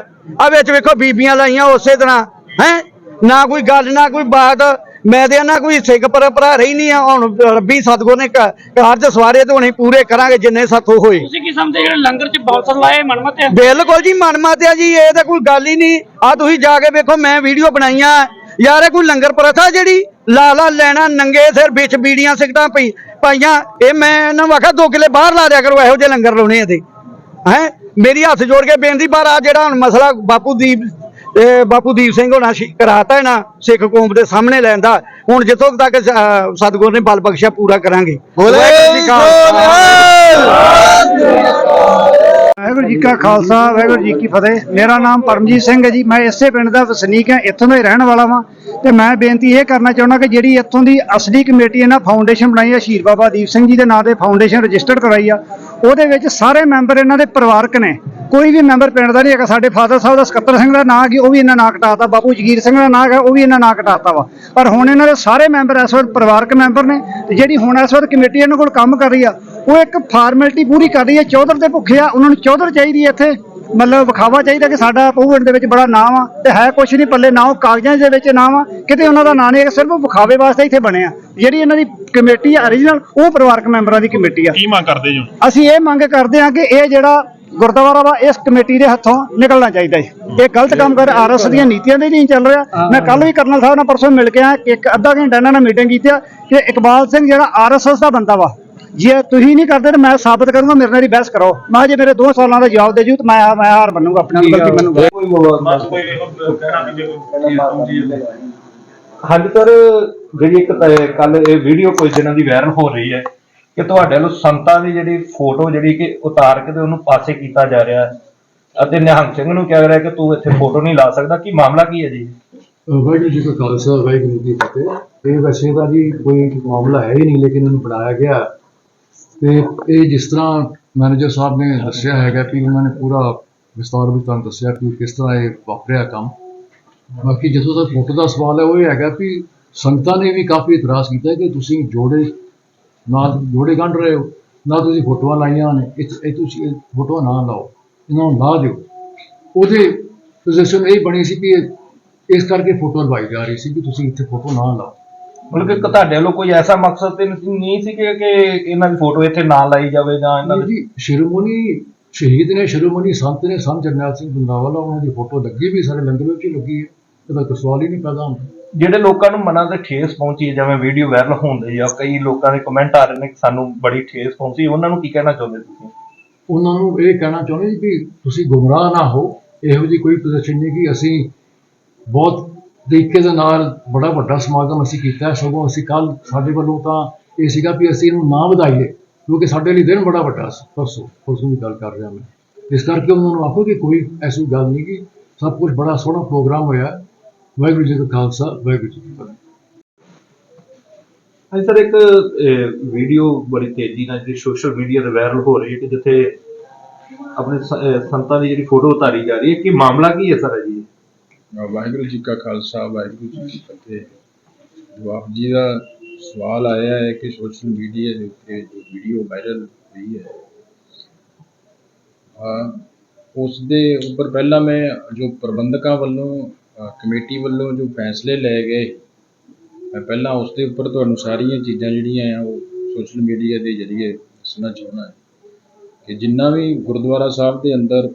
ਆ ਵਿੱਚ ਵੇਖੋ ਬੀਬੀਆਂ ਲਾਈਆਂ ਉਸੇ ਤਰ੍ਹਾਂ ਹੈ? ਨਾ ਕੋਈ ਗੱਲ ਨਾ ਕੋਈ ਬਾਤ। ਮੈਂ ਤੇ ਨਾ ਕੋਈ ਸਿੱਖ ਪਰੰਪਰਾ ਰਹੀ ਨਹੀਂ ਆ। ਹੁਣ ਰੱਬੀ ਸਤਗੁਰ ਨੇ ਕਾਰਜ ਸਵਾਰੇ ਤੇ ਹੁਣੇ ਪੂਰੇ ਕਰਾਂਗੇ ਜਿੰਨੇ ਸਾਥੋਂ ਹੋਏ। ਤੁਸੀਂ ਕੀ ਸਮਝਦੇ ਜਿਹੜੇ ਲੰਗਰ 'ਚ ਬਾਉਂਸਰ ਲਾਏ ਮਨਮਤ ਹੈ ਬਿਲਕੁਲ ਜੀ ਮਨ ਮਾਤਿਆ ਜੀ ਇਹ ਤਾਂ ਕੋਈ ਗੱਲ ਹੀ ਨਹੀਂ। ਆ ਤੁਸੀਂ ਜਾ ਕੇ ਵੇਖੋ ਮੈਂ ਵੀਡੀਓ ਬਣਾਈਆਂ। ਯਾਰ ਇਹ ਕੋਈ ਲੰਗਰ ਪ੍ਰਥਾ ਜਿਹੜੀ? ਲਾ ਲਾ ਲੈਣਾ ਨੰਗੇ ਸਿਰ ਵਿੱਚ ਬੀੜੀਆਂ ਸਿਗਟਾਂ ਪਈ। ਪਾਈਆਂ ਇਹ ਮੈਂ ਇਹਨਾਂ ਨੂੰ ਆਖਿਆ ਦੋ ਕਿਲੇ ਬਾਹਰ ਲਾ ਦਿਆ ਕਰੋ ਇਹੋ ਜਿਹੇ ਲੰਗਰ ਲਾਉਣੇ ਇਹਦੇ। ਹੈ? ਮੇਰੀ ਹੱਥ ਜੋੜ ਕੇ ਬੇਨਤੀ ਪਰ ਆ ਜਿਹੜਾ ਹੁਣ ਮਸਲਾ ਬਾਪੂ ਦੀਪ ਬਾਪੂ ਦੀਪ ਸਿੰਘ ਹੋਣਾ ਕਰਾਤਾ ਇਹਨਾਂ ਸਿੱਖ ਕੌਮ ਦੇ ਸਾਹਮਣੇ ਲੈਣ ਦਾ ਹੁਣ ਜਿੱਥੋਂ ਤੱਕ ਸਤਿਗੁਰ ਨੇ ਬਲ ਬਖਸ਼ਿਆ ਪੂਰਾ ਕਰਾਂਗੇ। ਵਾਹਿਗੁਰੂ ਜੀ ਕਾ ਖਾਲਸਾ, ਵਾਹਿਗੁਰੂ ਜੀ ਕੀ ਫਤਿਹ। ਮੇਰਾ ਨਾਮ ਪਰਮਜੀਤ ਸਿੰਘ ਹੈ ਜੀ। ਮੈਂ ਇਸੇ ਪਿੰਡ ਦਾ ਵਸਨੀਕ ਹਾਂ, ਇੱਥੋਂ ਦਾ ਹੀ ਰਹਿਣ ਵਾਲਾ ਵਾਂ। ਤੇ ਮੈਂ ਬੇਨਤੀ ਇਹ ਕਰਨਾ ਚਾਹੁੰਦਾ ਕਿ ਜਿਹੜੀ ਇੱਥੋਂ ਦੀ ਅਸਲੀ ਕਮੇਟੀ ਇਹਨਾਂ ਫਾਊਂਡੇਸ਼ਨ ਬਣਾਈ ਹੈ ਸ਼ਹੀਦ ਬਾਬਾ ਦੀਪ ਸਿੰਘ ਜੀ ਦੇ ਨਾਂ ਤੇ ਫਾਊਂਡੇਸ਼ਨ ਰਜਿਸਟਰਡ ਕਰਾਈ ਆ। ਉਹਦੇ ਵਿੱਚ ਸਾਰੇ ਮੈਂਬਰ ਇਹਨਾਂ ਦੇ ਪਰਿਵਾਰਕ ਨੇ। ਕੋਈ ਵੀ ਮੈਂਬਰ ਪਿੰਡ ਦਾ ਨਹੀਂ ਹੈਗਾ। ਸਾਡੇ ਫਾਦਰ ਸਾਹਿਬ ਦਾ ਸਕੱਤਰ ਸਿੰਘ ਦਾ ਨਾਂ ਕੀ, ਉਹ ਵੀ ਇਹਨਾਂ ਨਾਂ ਕਟਾਤਾ ਬਾਪੂ ਜਗੀਰ ਸਿੰਘ ਦਾ ਨਾਂ ਹੈਗਾ, ਉਹ ਵੀ ਇਹਨਾਂ ਨਾਂ ਕਟਾਤਾ ਵਾ। ਪਰ ਹੁਣ ਇਹਨਾਂ ਦੇ ਸਾਰੇ ਮੈਂਬਰ ਇਸ ਵਕਤ ਪਰਿਵਾਰਕ ਮੈਂਬਰ ਨੇ ਤੇ ਜਿਹੜੀ ਹੁਣ ਇਸ ਵਕਤ ਕਮੇਟੀ ਇਹਨਾਂ ਕੋਲ ਕੰਮ ਕਰ ਰਹੀ ਆ, ਉਹ ਇੱਕ ਫਾਰਮੈਲਿਟੀ ਪੂਰੀ ਕਰ ਰਹੀ ਹੈ ਚੌਧਰ ਦੇ ਭੁੱਖੇ ਆ, ਉਹਨਾਂ ਨੂੰ ਚੌਧਰ ਚਾਹੀਦੀ ਹੈ ਇੱਥੇ। ਮਤਲਬ ਵਿਖਾਵਾ ਚਾਹੀਦਾ ਕਿ ਸਾਡਾ ਪਹੂਗੜ ਦੇ ਵਿੱਚ ਬੜਾ ਨਾਮ ਆ ਤੇ ਹੈ ਕੁਛ ਨਹੀਂ ਪੱਲੇ ਨਾ ਉਹ ਕਾਗਜ਼ਾਂ ਦੇ ਵਿੱਚ ਨਾਮ ਆ। ਕਿਤੇ ਉਹਨਾਂ ਦਾ ਨਾਂ ਨਹੀਂ ਹੈ ਸਿਰਫ ਵਿਖਾਵੇ ਵਾਸਤੇ ਇੱਥੇ ਬਣੇ ਆ। ਜਿਹੜੀ ਇਹਨਾਂ ਦੀ ਕਮੇਟੀ ਆ origignal ਉਹ ਪਰਿਵਾਰਕ ਮੈਂਬਰਾਂ ਦੀ ਕਮੇਟੀ ਆ। ਕੀ ਮੰਗ ਕਰਦੇ ਜੋ ਅਸੀਂ ਇਹ ਮੰਗ ਕਰਦੇ ਹਾਂ ਕਿ ਇਹ ਜਿਹੜਾ ਗੁਰਦੁਆਰਾ ਵਾ ਇਸ ਕਮੇਟੀ ਦੇ ਹੱਥੋਂ ਨਿਕਲਣਾ ਚਾਹੀਦਾ ਹੈ ਇਹ ਗਲਤ ਕੰਮ ਕਰ ਆਰਐਸ ਦੀਆਂ ਨੀਤੀਆਂ ਦੇ ਨਹੀਂ ਚੱਲ ਰਿਹਾ। ਮੈਂ ਕੱਲ ਵੀ ਕਰਨਲ ਸਾਹਿਬ ਨਾਲ ਪਰਸੋਂ ਮਿਲ ਕੇ ਆਇਆ ਇੱਕ ਅੱਧਾ ਘੰਟਾ ਇਹਨਾਂ ਨਾਲ ਮੀਟਿੰਗ ਕੀਤੀ ਆ ਕਿ ਇਕਬਾਲ ਸਿੰਘ ਜਿਹੜਾ ਆਰਐਸਐਸ ਦਾ ਬੰਦਾ ਵਾ ਜੇ ਤੁਸੀਂ ਨਹੀਂ ਕਰਦੇ ਤਾਂ ਮੈਂ ਸਾਬਤ ਕਰੂੰਗਾ ਮੇਰੇ ਨਾਲ ਹੀ ਬਹਿਸ ਕਰੋ। ਮੈਂ ਜੇ ਮੇਰੇ ਦੋ ਸਾਲਾਂ ਦਾ ਜਵਾਬ ਦੇ ਜੂ ਤਾਂ ਮੈਂ ਮੈਂ ਹਾਰ ਮੰਨੂਗਾ ਆਪਣੇ ਨੂੰ ਗਲਤੀ ਮੰਨੂਗਾ ਹਾਂਜੀ ਸਰ ਜਿਹੜੀ ਇੱਕ ਕੱਲ ਇਹ ਵੀਡੀਓ ਕੁਝ ਦਿਨਾਂ ਦੀ ਵਾਇਰਲ ਹੋ ਰਹੀ ਹੈ ਕਿ ਤੁਹਾਡੇ ਵੱਲੋਂ ਸੰਤਾਂ ਦੀ ਜਿਹੜੀ ਫੋਟੋ ਜਿਹੜੀ ਕਿ ਉਤਾਰ ਕੇ ਤੇ ਉਹਨੂੰ ਪਾਸੇ ਕੀਤਾ ਜਾ ਰਿਹਾ ਹੈ। ਅਤੇ ਨਿਹੰਗ ਸਿੰਘ ਨੂੰ ਕਿਹਾ ਜਾ ਰਿਹਾ ਕਿ ਤੂੰ ਇੱਥੇ ਫੋਟੋ ਨਹੀਂ ਲਾ ਸਕਦਾ। ਕੀ ਮਾਮਲਾ ਕੀ ਹੈ ਜੀ? ਵਾਹਿਗੁਰੂ ਜੀ ਕਾ ਖਾਲਸਾ ਵਾਹਿਗੁਰੂ ਜੀ ਕੀ ਫਤਿਹ। ਇਹ ਵੈਸੇ ਤਾਂ ਜੀ ਕੋਈ ਮਾਮਲਾ ਹੈ ਹੀ ਨਹੀਂ ਲੇਕਿਨ ਇਹਨੂੰ ਬਣਾਇਆ ਗਿਆ ਤੇ ਇਹ ਜਿਸ ਤਰ੍ਹਾਂ ਮੈਨੇਜਰ ਸਾਹਿਬ ਨੇ ਦੱਸਿਆ ਹੈਗਾ ਕਿ ਉਹਨਾਂ ਨੇ ਪੂਰਾ ਵਿਸਤਾਰ ਵਿੱਚ ਤੁਹਾਨੂੰ ਦੱਸਿਆ ਕਿ ਕਿਸ ਤਰ੍ਹਾਂ ਇਹ ਵਾਪਰਿਆ ਕੰਮ। ਬਾਕੀ ਜਿੱਥੋਂ ਤੱਕ ਫੋਟੋ ਦਾ ਸਵਾਲ ਹੈ, ਉਹ ਇਹ ਹੈਗਾ ਕਿ ਸੰਗਤਾਂ ਨੇ ਵੀ ਕਾਫੀ ਇਤਰਾਜ਼ ਕੀਤਾ ਕਿ ਤੁਸੀਂ ਜੋੜੇ ਨਾਲ ਜੋੜੇ ਗੰਢ ਰਹੇ ਹੋ, ਨਾ ਤੁਸੀਂ ਫੋਟੋਆਂ ਲਾਈਆਂ ਨੇ, ਇਹ ਇਹ ਤੁਸੀਂ ਇਹ ਫੋਟੋਆਂ ਨਾ ਲਾਓ, ਇਹਨਾਂ ਨੂੰ ਲਾ ਦਿਓ। ਉਹਦੇ ਪੋਜੀਸ਼ਨ ਇਹ ਬਣੀ ਸੀ ਕਿ ਇਸ ਕਰਕੇ ਫੋਟੋ ਲਵਾਈ ਜਾ ਰਹੀ ਸੀ ਕਿ ਤੁਸੀਂ ਇੱਥੇ ਫੋਟੋ ਨਾ ਲਾਓ। ਮਤਲਬ ਕਿ ਤੁਹਾਡੇ ਵੱਲੋਂ ਕੋਈ ਐਸਾ ਮਕਸਦ ਤੇ ਨਹੀਂ ਸੀ ਕਿ ਕਿ ਇਹਨਾਂ ਦੀ ਫੋਟੋ ਇੱਥੇ ਨਾ ਲਾਈ ਜਾਵੇ ਜਾਂ ਇਹਨਾਂ ਨਹੀਂ ਦੇ ਜੀ ਸ਼ਿਰੋਮਣੀ ਸ਼ਹੀਦ ਨੇ ਸ਼ਿਰੋਮਣੀ ਸੰਤ ਨੇ ਸੰਤ ਜਰਨੈਲ ਸਿੰਘ ਬੰਦਾਵਾਲਾ ਉਹਨਾਂ ਦੀ ਫੋਟੋ ਲੱਗੀ ਵੀ ਸਾਡੇ ਲੰਗਰ ਵਿੱਚ ਹੀ ਲੱਗੀ ਹੈ। ਇਹਦਾ ਕੋਈ ਸਵਾਲ ਹੀ ਨਹੀਂ ਪੈਦਾ ਹੁੰਦਾ। ਜਿਹੜੇ ਲੋਕਾਂ ਨੂੰ ਮਨਾਂ ਤੇ ਠੇਸ ਪਹੁੰਚੀ ਹੈ ਜਿਵੇਂ ਵੀਡੀਓ ਵਾਇਰਲ ਹੁੰਦੀ ਆ ਕਈ ਲੋਕਾਂ ਦੇ ਕਮੈਂਟ ਆ ਰਹੇ ਨੇ ਕਿ ਸਾਨੂੰ ਬੜੀ ਠੇਸ ਪਹੁੰਚੀ ਉਹਨਾਂ ਨੂੰ ਕੀ ਕਹਿਣਾ ਚਾਹੁੰਦੇ ਤੁਸੀਂ? ਉਹਨਾਂ ਨੂੰ ਇਹ ਕਹਿਣਾ ਚਾਹੁੰਦੇ ਜੀ ਕਿ ਤੁਸੀਂ ਗੁੰਮਰਾਹ ਨਾ ਹੋ। ਇਹੋ ਜੀ ਕੋਈ ਪੋਜੀਸ਼ਨ ਨਹੀਂ ਕਿ ਅਸੀਂ ਬਹੁਤ ਤਰੀਕੇ ਦੇ ਨਾਲ ਬੜਾ ਵੱਡਾ ਸਮਾਗਮ ਅਸੀਂ ਕੀਤਾ, ਸਗੋਂ ਅਸੀਂ ਕੱਲ ਸਾਡੇ ਵੱਲੋਂ ਤਾਂ ਇਹ ਸੀਗਾ ਵੀ ਅਸੀਂ ਇਹਨੂੰ ਨਾ ਵਧਾਈਏ, ਕਿਉਂਕਿ ਸਾਡੇ ਲਈ ਦਿਨ ਬੜਾ ਵੱਡਾ ਸੀ। ਪਰਸੋਂ ਪਰਸੋਂ ਦੀ ਗੱਲ ਕਰ ਰਿਹਾ ਮੈਂ। ਇਸ ਕਰਕੇ ਉਹਨਾਂ ਨੂੰ ਆਖੋ ਕਿ ਕੋਈ ਐਸੀ ਗੱਲ ਨਹੀਂ ਕਿ ਸਭ ਕੁਝ ਬੜਾ ਸੋਹਣਾ ਪ੍ਰੋਗਰਾਮ ਹੋਇਆ। ਵਾਹਿਗੁਰੂ ਜੀ ਕਾ ਖਾਲਸਾ, ਵਾਹਿਗੁਰੂ ਜੀ ਕੀ ਫਤਿਹ। ਹਾਂਜੀ ਸਰ, ਇੱਕ ਵੀਡੀਓ ਬੜੀ ਤੇਜ਼ੀ ਨਾਲ ਜਿਹੜੀ ਸੋਸ਼ਲ ਮੀਡੀਆ ਤੇ ਵਾਇਰਲ ਹੋ ਰਹੀ ਹੈ ਕਿ ਜਿੱਥੇ ਆਪਣੇ ਸੰਤਾਂ ਦੀ ਜਿਹੜੀ ਫੋਟੋ ਉਤਾਰੀ ਜਾ ਰਹੀ ਹੈ ਕਿ ਮਾਮਲਾ ਕੀ ਹੈ ਸਰ ਜੀ ਵਾਹਿਗੁਰੂ ਜੀ ਕਾ ਖਾਲਸਾ, ਵਾਹਿਗੁਰੂ ਜੀ ਕੀ ਫਤਿਹ। ਜੋ ਆਪ ਜੀ ਦਾ ਸਵਾਲ ਆਇਆ ਹੈ ਕਿ ਸੋਸ਼ਲ ਮੀਡੀਆ ਦੇ ਉੱਤੇ ਜੋ ਵੀਡੀਓ ਵਾਇਰਲ ਹੋਈ ਹੈ, ਆ ਉਸ ਦੇ ਉੱਪਰ ਪਹਿਲਾਂ ਮੈਂ ਜੋ ਪ੍ਰਬੰਧਕਾਂ ਵੱਲੋਂ ਕਮੇਟੀ ਵੱਲੋਂ ਜੋ ਫੈਸਲੇ ਲਏ ਗਏ, ਮੈਂ ਪਹਿਲਾਂ ਉਸ ਦੇ ਉੱਪਰ ਤੁਹਾਨੂੰ ਸਾਰੀਆਂ ਚੀਜ਼ਾਂ ਜਿਹੜੀਆਂ ਆ ਉਹ ਸੋਸ਼ਲ ਮੀਡੀਆ ਦੇ ਜ਼ਰੀਏ ਦੱਸਣਾ ਚਾਹੁੰਦਾ ਹਾਂ ਕਿ ਜਿੰਨਾ ਵੀ ਗੁਰਦੁਆਰਾ ਸਾਹਿਬ ਦੇ ਅੰਦਰ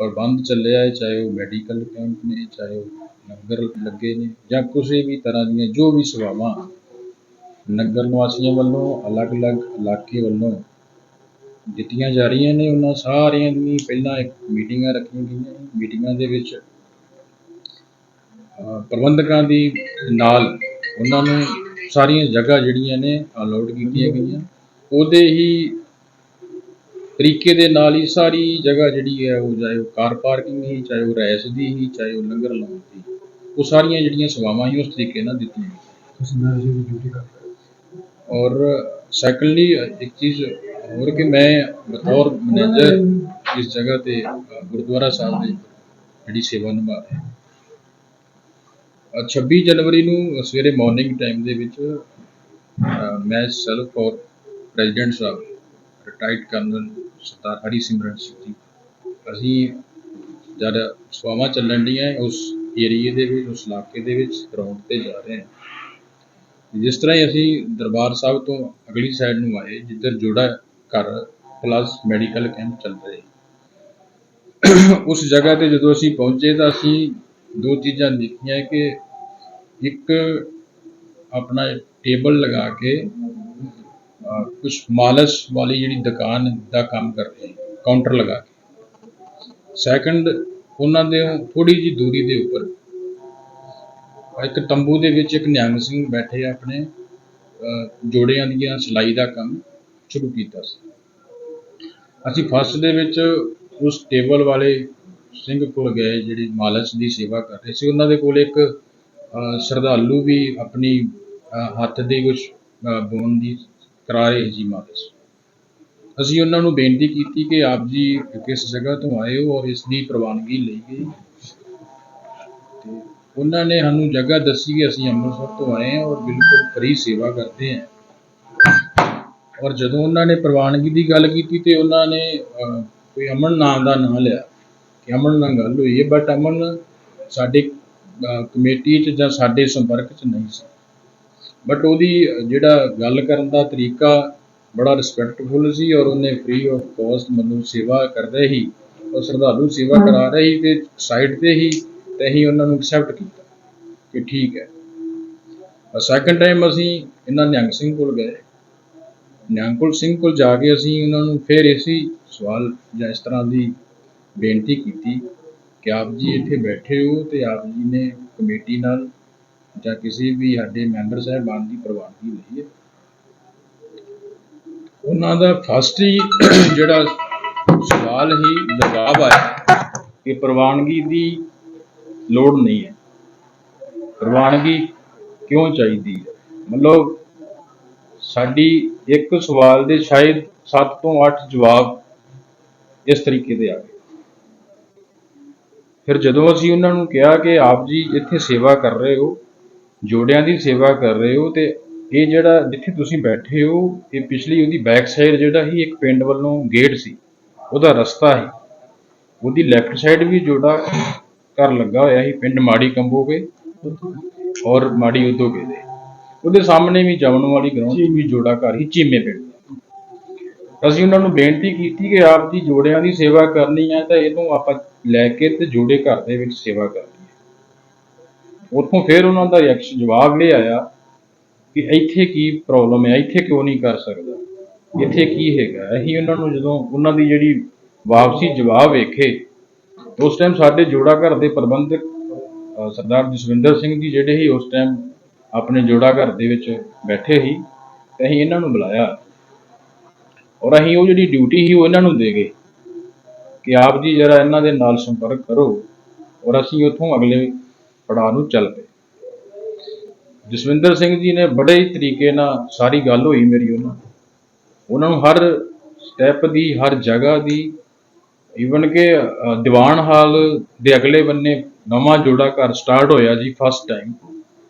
ਪ੍ਰਬੰਧ ਚੱਲਿਆ ਹੈ, ਚਾਹੇ ਉਹ ਮੈਡੀਕਲ ਕੈਂਪ ਨੇ, ਚਾਹੇ ਉਹ ਲੰਗਰ ਲੱਗੇ ਨੇ, ਜਾਂ ਕਿਸੇ ਵੀ ਤਰ੍ਹਾਂ ਦੀਆਂ ਜੋ ਵੀ ਸੇਵਾਵਾਂ ਨਗਰ ਨਿਵਾਸੀਆਂ ਵੱਲੋਂ, ਅਲੱਗ-ਅਲੱਗ ਇਲਾਕੇ ਵੱਲੋਂ ਦਿੱਤੀਆਂ ਜਾ ਰਹੀਆਂ ਨੇ, ਉਹਨਾਂ ਸਾਰਿਆਂ ਦੀ ਪਹਿਲਾਂ ਇੱਕ ਮੀਟਿੰਗਾਂ ਰੱਖੀਆਂ ਗਈਆਂ ਨੇ। ਮੀਟਿੰਗਾਂ ਦੇ ਵਿੱਚ ਪ੍ਰਬੰਧਕਾਂ ਦੀ ਨਾਲ ਉਹਨਾਂ ਨੂੰ ਸਾਰੀਆਂ ਜਗ੍ਹਾ ਜਿਹੜੀਆਂ ਨੇ ਅਲਾਉਡ ਕੀਤੀਆਂ ਗਈਆਂ। ਉਹਦੇ ਹੀ ਤਰੀਕੇ ਦੇ ਨਾਲ ਹੀ ਸਾਰੀ ਜਗ੍ਹਾ ਜਿਹੜੀ ਹੈ ਉਹ ਚਾਹੇ ਉਹ ਕਾਰ ਪਾਰਕਿੰਗ ਹੀ ਚਾਹੇ ਉਹ ਰੈਸ ਦੀ ਹੀ ਚਾਹੇ ਉਹ ਲੰਗਰ ਲਾਉਣ ਦੀ ਉਹ ਸਾਰੀਆਂ ਜਿਹੜੀਆਂ ਸੇਵਾਵਾਂ ਸੀ ਉਸ ਤਰੀਕੇ ਨਾਲ ਦਿੱਤੀਆਂ ਤੁਸੀਂ ਮੈਨੇਜਰ ਦੀ ਡਿਊਟੀ ਕਰ ਰਹੇ ਹੋ। ਔਰ ਸੈਕੰਡਲੀ ਇੱਕ ਚੀਜ਼ ਹੋਰ ਕਿ ਮੈਂ ਬਤੌਰ ਮੈਨੇਜਰ ਇਸ ਜਗ੍ਹਾ ਤੇ ਗੁਰਦੁਆਰਾ ਸਾਹਿਬ ਦੀ ਜਿਹੜੀ ਸੇਵਾ ਨਿਭਾ ਰਿਹਾ ਅ, 26 ਜਨਵਰੀ ਨੂੰ ਸਵੇਰੇ ਮਾਰਨਿੰਗ ਟਾਈਮ ਦੇ ਵਿੱਚ ਮੈਂ ਸੈਲਫ ਔਰ president sahib retired colonel Sardar Hari Simran Singh ji. ਅਸੀਂ ਜਦ ਸੇਵਾਵਾਂ ਚੱਲਣ ਡੀਆਂ ਉਸ ਏਰੀਏ ਦੇ ਵਿੱਚ, ਉਸ ਇਲਾਕੇ ਦੇ ਵਿੱਚ ਗਰਾਊਂਡ ਤੇ ਜਾ ਰਹੇ ਹਾਂ ਜਿਸ ਤਰ੍ਹਾਂ ਹੀ ਅਸੀਂ ਦਰਬਾਰ ਸਾਹਿਬ ਤੋਂ ਅਗਲੀ ਸਾਈਡ ਨੂੰ ਆਏ, ਜਿੱਧਰ ਜੋੜਾ ਘਰ ਪਲੱਸ ਮੈਡੀਕਲ ਕੈਂਪ ਚੱਲ ਰਹੇ ਉਸ ਜਗ੍ਹਾ ਤੇ ਜਦੋਂ ਅਸੀਂ ਪਹੁੰਚੇ ਤਾਂ ਅਸੀਂ ਦੋ ਚੀਜ਼ਾਂ ਦੇਖੀਆਂ ਕਿ ਇੱਕ ਆਪਣਾ ਟੇਬਲ ਲਗਾ ਕੇ ਕੁਝ ਮਾਲਸ਼ ਵਾਲੀ ਜਿਹੜੀ ਦੁਕਾਨ ਦਾ ਕੰਮ ਕਰ ਰਹੇ ਕਾਊਂਟਰ ਲਗਾ ਕੇ। ਸੈਕੰਡ ਉਹਨਾਂ ਦੇ ਥੋੜੀ ਜੀ ਦੂਰੀ ਦੇ ਉੱਪਰ ਇੱਕ ਤੰਬੂ ਦੇ ਵਿੱਚ ਇੱਕ ਨਿਹੰਗ ਸਿੰਘ ਬੈਠੇ ਆਪਣੇ ਜੋੜਿਆਂ ਦੀਆਂ ਸਿਲਾਈ ਦਾ ਕੰਮ ਸ਼ੁਰੂ ਕੀਤਾ ਸੀ। ਅਸੀਂ ਫਸਟ ਦੇ ਵਿੱਚ ਉਸ ਟੇਬਲ ਵਾਲੇ ਸਿੰਘ ਕੋਲ ਗਏ ਜਿਹੜੇ ਮਾਲਸ਼ ਦੀ ਸੇਵਾ ਕਰ ਰਹੇ ਸੀ। ਉਹਨਾਂ ਦੇ ਕੋਲ ਇੱਕ ਅਹ, ਸ਼ਰਧਾਲੂ ਵੀ ਆਪਣੀ ਅਹ, ਹੱਥ ਦੇ ਕੁਝ ਬੋਨ ਦੀ ਕਰਾ ਰਹੇ ਸੀ ਅਸੀਂ ਉਹਨਾਂ ਨੂੰ ਬੇਨਤੀ ਕੀਤੀ ਕਿ ਆਪ ਜੀ ਕਿਸ ਜਗ੍ਹਾ ਤੋਂ ਆਏ ਹੋ ਔਰ ਇਸ ਦੀ ਪ੍ਰਵਾਨਗੀ ਲਈ ਗਈ ਤੇ ਉਹਨਾਂ ਨੇ ਸਾਨੂੰ ਜਗ੍ਹਾ ਦੱਸੀ ਕਿ ਅਸੀਂ ਅੰਮ੍ਰਿਤਸਰ ਤੋਂ ਆਏ ਹਾਂ ਔਰ ਬਿਲਕੁਲ ਫ੍ਰੀ ਸੇਵਾ ਕਰਦੇ ਹਾਂ। ਔਰ ਜਦੋਂ ਉਹਨਾਂ ਨੇ ਪ੍ਰਵਾਨਗੀ ਦੀ ਗੱਲ ਕੀਤੀ ਤੇ ਉਹਨਾਂ ਨੇ ਕੋਈ ਅਮਨ ਨਾਮ ਦਾ ਨਾਂ ਲਿਆ ਕਿ ਅਮਨ ਨਾਲ ਗੱਲ ਹੋਈ ਹੈ ਬਟ ਅਮਨ ਸਾਡੇ ਕਮੇਟੀ 'ਚ ਜਾਂ ਸਾਡੇ ਸੰਪਰਕ 'ਚ ਨਹੀਂ ਸੀ। ਬਟ ਉਹਦੀ ਜਿਹੜਾ ਗੱਲ ਕਰਨ ਦਾ ਤਰੀਕਾ ਬੜਾ ਰਿਸਪੈਕਟਫੁਲ ਸੀ ਔਰ ਉਹਨੇ ਫ੍ਰੀ ਆਫ ਕਾਸਟ ਮਤਲਬ ਸੇਵਾ ਕਰ ਰਹੇ ਹੀ ਔਰ ਸ਼ਰਧਾਲੂ ਸੇਵਾ ਕਰਾ ਰਹੇ ਹੀ ਤੇ ਸਾਈਡ ਤੇ ਹੀ ਤੇ ਅਸੀਂ ਉਹਨਾਂ ਨੂੰ ਐਕਸੈਪਟ ਕੀਤਾ ਕਿ ਠੀਕ ਹੈ। ਸੈਕੰਡ ਟਾਈਮ ਅਸੀਂ ਇਹਨਾਂ ਨਿਹੰਗ ਸਿੰਘ ਕੋਲ ਗਏ। ਨਿਹੰਗ ਸਿੰਘ ਕੋਲ ਜਾ ਕੇ ਅਸੀਂ ਉਹਨਾਂ ਨੂੰ ਫਿਰ ਇਸੇ ਸਵਾਲ ਜਾਂ ਇਸ ਤਰ੍ਹਾਂ ਦੀ ਬੇਨਤੀ ਕੀਤੀ ਕਿ ਆਪ ਜੀ ਇੱਥੇ ਬੈਠੇ ਹੋ ਤੇ ਆਪ ਜੀ ਨੇ ਕਮੇਟੀ ਨਾਲ ਜਾਂ ਕਿਸੇ ਵੀ ਸਾਡੇ ਮੈਂਬਰ ਸਾਹਿਬਾਨ ਦੀ ਪ੍ਰਵਾਨਗੀ ਲਈ ਹੈ। ਉਹਨਾਂ ਦਾ ਫਸਟ ਹੀ ਜਿਹੜਾ ਸਵਾਲ ਹੀ ਜਵਾਬ ਆਇਆ ਕਿ ਪ੍ਰਵਾਨਗੀ ਦੀ ਲੋੜ ਨਹੀਂ ਹੈ। ਪ੍ਰਵਾਨਗੀ ਕਿਉਂ ਚਾਹੀਦੀ ਹੈ? ਮਤਲਬ ਸਾਡੀ ਇੱਕ ਸਵਾਲ ਦੇ ਸ਼ਾਇਦ 7 ਤੋਂ 8 ਜਵਾਬ ਇਸ ਤਰੀਕੇ ਦੇ ਆ ਗਏ। ਫਿਰ ਜਦੋਂ ਅਸੀਂ ਉਹਨਾਂ ਨੂੰ ਕਿਹਾ ਕਿ ਆਪ ਜੀ ਇੱਥੇ ਸੇਵਾ ਕਰ ਰਹੇ ਹੋ ਜੋੜਿਆਂ ਦੀ ਸੇਵਾ ਕਰ ਰਹੇ ਹੋ ਤੇ ਇਹ ਜਿਹੜਾ ਜਿੱਥੇ ਤੁਸੀਂ ਬੈਠੇ ਹੋ, ਇਹ ਪਿਛਲੀ ਉਹਦੀ ਬੈਕ ਸਾਈਡ ਜਿਹੜਾ ਹੀ ਇੱਕ ਪਿੰਡ ਵੱਲੋਂ ਗੇਟ ਸੀ, ਉਹਦਾ ਰਸਤਾ ਸੀ। ਉਹਦੀ ਲੈਫਟ ਸਾਈਡ ਵੀ ਜੋੜਾ ਘਰ ਲੱਗਾ ਹੋਇਆ ਸੀ, ਪਿੰਡ ਮਾੜੀ ਕੰਬੋਗੇ ਔਰ ਮਾੜੀ ਉਦੋਗੇ ਦੇ। ਉਹਦੇ ਸਾਹਮਣੇ ਵੀ ਜਮਨ ਵਾਲੀ ਗਰਾਊਂਡ ਵੀ ਜੋੜਾ ਘਰ ਹੀ ਚੀਮੇ ਪਿੰਡ ਦਾ। ਅਸੀਂ ਉਹਨਾਂ ਨੂੰ ਬੇਨਤੀ ਕੀਤੀ ਕਿ ਆਪ ਜੀ ਜੋੜਿਆਂ ਦੀ ਸੇਵਾ ਕਰਨੀ ਹੈ ਤਾਂ ਇਹਨੂੰ ਆਪਾਂ ਲੈ ਕੇ ਤੇ ਜੋੜੇ ਘਰ ਦੇ ਵਿੱਚ ਸੇਵਾ ਕਰਨੀ ਉੱਥੋਂ ਫਿਰ ਉਹਨਾਂ ਦਾ ਰਿਐਕਸ਼ਨ ਜਵਾਬ ਇਹ ਆਇਆ ਕਿ ਇੱਥੇ ਕੀ ਪ੍ਰੋਬਲਮ ਹੈ, ਇੱਥੇ ਕਿਉਂ ਨਹੀਂ ਕਰ ਸਕਦਾ? ਇੱਥੇ ਕੀ ਹੈਗਾ? ਅਸੀਂ ਉਹਨਾਂ ਨੂੰ ਜਦੋਂ ਉਹਨਾਂ ਦੀ ਜਿਹੜੀ ਵਾਪਸੀ ਜਵਾਬ ਵੇਖੇ, ਉਸ ਟਾਈਮ ਸਾਡੇ ਜੋੜਾ ਘਰ ਦੇ ਪ੍ਰਬੰਧਕ ਸਰਦਾਰ ਜਸਵਿੰਦਰ ਸਿੰਘ ਜੀ ਜਿਹੜੇ ਹੀ ਉਸ ਟਾਈਮ ਆਪਣੇ ਜੋੜਾ ਘਰ ਦੇ ਵਿੱਚ ਬੈਠੇ ਸੀ ਤੇ ਅਸੀਂ ਇਹਨਾਂ ਨੂੰ ਬੁਲਾਇਆ ਔਰ ਅਸੀਂ ਉਹ ਜਿਹੜੀ ਡਿਊਟੀ ਸੀ, ਉਹ ਇਹਨਾਂ ਨੂੰ ਦੇ ਗਏ ਕਿ ਆਪ ਜੀ ਜਰਾ ਇਹਨਾਂ ਦੇ ਨਾਲ ਸੰਪਰਕ ਕਰੋ ਔਰ ਅਸੀਂ ਉੱਥੋਂ ਅਗਲੇ ਪੜਾਅ ਨੂੰ ਚੱਲ ਪਏ। ਜਸਵਿੰਦਰ ਸਿੰਘ ਜੀ ਨੇ ਬੜੇ ਹੀ ਤਰੀਕੇ ਨਾਲ ਸਾਰੀ ਗੱਲ ਹੋਈ ਮੇਰੀ ਉਹਨਾਂ ਉਹਨਾਂ ਨੂੰ ਹਰ ਸਟੈਪ ਦੀ, ਹਰ ਜਗ੍ਹਾ ਦੀ ਈਵਨ ਕਿ ਦੀਵਾਨ ਹਾਲ ਦੇ ਅਗਲੇ ਬੰਨੇ ਨਵਾਂ ਜੋੜਾ ਘਰ ਸਟਾਰਟ ਹੋਇਆ ਜੀ ਫਸਟ ਟਾਈਮ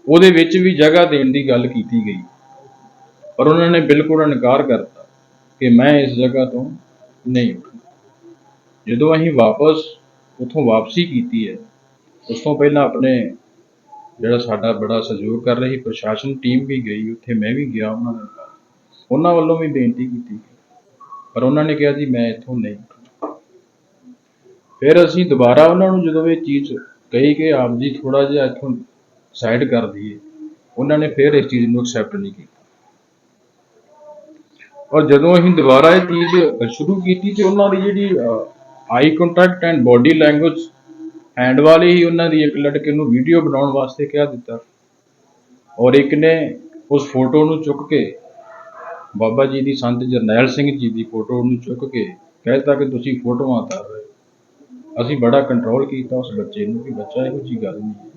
ਉਹਦੇ ਵਿੱਚ ਵੀ ਜਗ੍ਹਾ ਦੇਣ ਦੀ ਗੱਲ ਕੀਤੀ ਗਈ। ਪਰ ਉਹਨਾਂ ਨੇ ਬਿਲਕੁਲ ਇਨਕਾਰ ਕਰਤਾ ਕਿ ਮੈਂ ਇਸ ਜਗ੍ਹਾ ਤੋਂ ਨਹੀਂ ਉੱਠਣਾ। ਜਦੋਂ ਅਸੀਂ ਵਾਪਸ ਉਥੋਂ ਵਾਪਸੀ ਕੀਤੀ ਹੈ ਉਸ ਤੋਂ ਪਹਿਲਾਂ ਆਪਣੇ ਜਿਹੜਾ ਸਾਡਾ ਬੜਾ ਸਹਿਯੋਗ ਕਰ ਰਹੀ ਪ੍ਰਸ਼ਾਸਨ ਟੀਮ ਵੀ ਗਈ, ਉੱਥੇ ਮੈਂ ਵੀ ਗਿਆ ਉਹਨਾਂ ਦੇ ਨਾਲ ਉਹਨਾਂ ਵੱਲੋਂ ਵੀ ਬੇਨਤੀ ਕੀਤੀ ਪਰ ਉਹਨਾਂ ਨੇ ਕਿਹਾ ਜੀ, ਮੈਂ ਇੱਥੋਂ ਨਹੀਂ ਫਿਰ ਅਸੀਂ ਦੁਬਾਰਾ ਉਹਨਾਂ ਨੂੰ ਜਦੋਂ ਇਹ ਚੀਜ਼ ਕਹੀ ਕਿ ਆਪ ਜੀ ਥੋੜਾ ਜਿਹਾ ਇੱਥੋਂ ਸਾਈਡ ਕਰ ਦਈਏ, ਉਹਨਾਂ ਨੇ ਫਿਰ ਇਸ ਚੀਜ਼ ਨੂੰ ਐਕਸੈਪਟ ਨਹੀਂ ਕੀਤਾ। ਔਰ ਜਦੋਂ ਅਸੀਂ ਦੁਬਾਰਾ ਇਹ ਚੀਜ਼ ਸ਼ੁਰੂ ਕੀਤੀ ਤੇ ਉਹਨਾਂ ਦੀ ਜਿਹੜੀ eye contact and body language hand ਵਾਲੇ ਹੀ ਉਹਨਾਂ ਦੀ ਇੱਕ ਲੜਕੇ ਨੂੰ ਵੀਡੀਓ ਬਣਾਉਣ ਵਾਸਤੇ ਕਿਹਾ ਦਿੱਤਾ। ਔਰ ਇੱਕ ਨੇ ਉਸ ਫੋਟੋ ਨੂੰ ਚੁੱਕ ਕੇ ਬਾਬਾ ਜੀ ਦੀ ਸੰਤ ਜਰਨੈਲ ਸਿੰਘ ਜੀ ਦੀ ਫੋਟੋ ਨੂੰ ਚੁੱਕ ਕੇ ਕਹਿਤਾ ਕਿ ਤੁਸੀਂ ਫੋਟੋਆਂ ਉਤਾਰ ਰਹੇ ਹੋ। ਅਸੀਂ ਬੜਾ ਕੰਟਰੋਲ ਕੀਤਾ ਉਸ ਬੱਚੇ ਨੂੰ ਕਿ ਬੱਚਾ ਇਹੋ ਜੀ ਗੱਲ ਨਹੀਂ ਹੈ।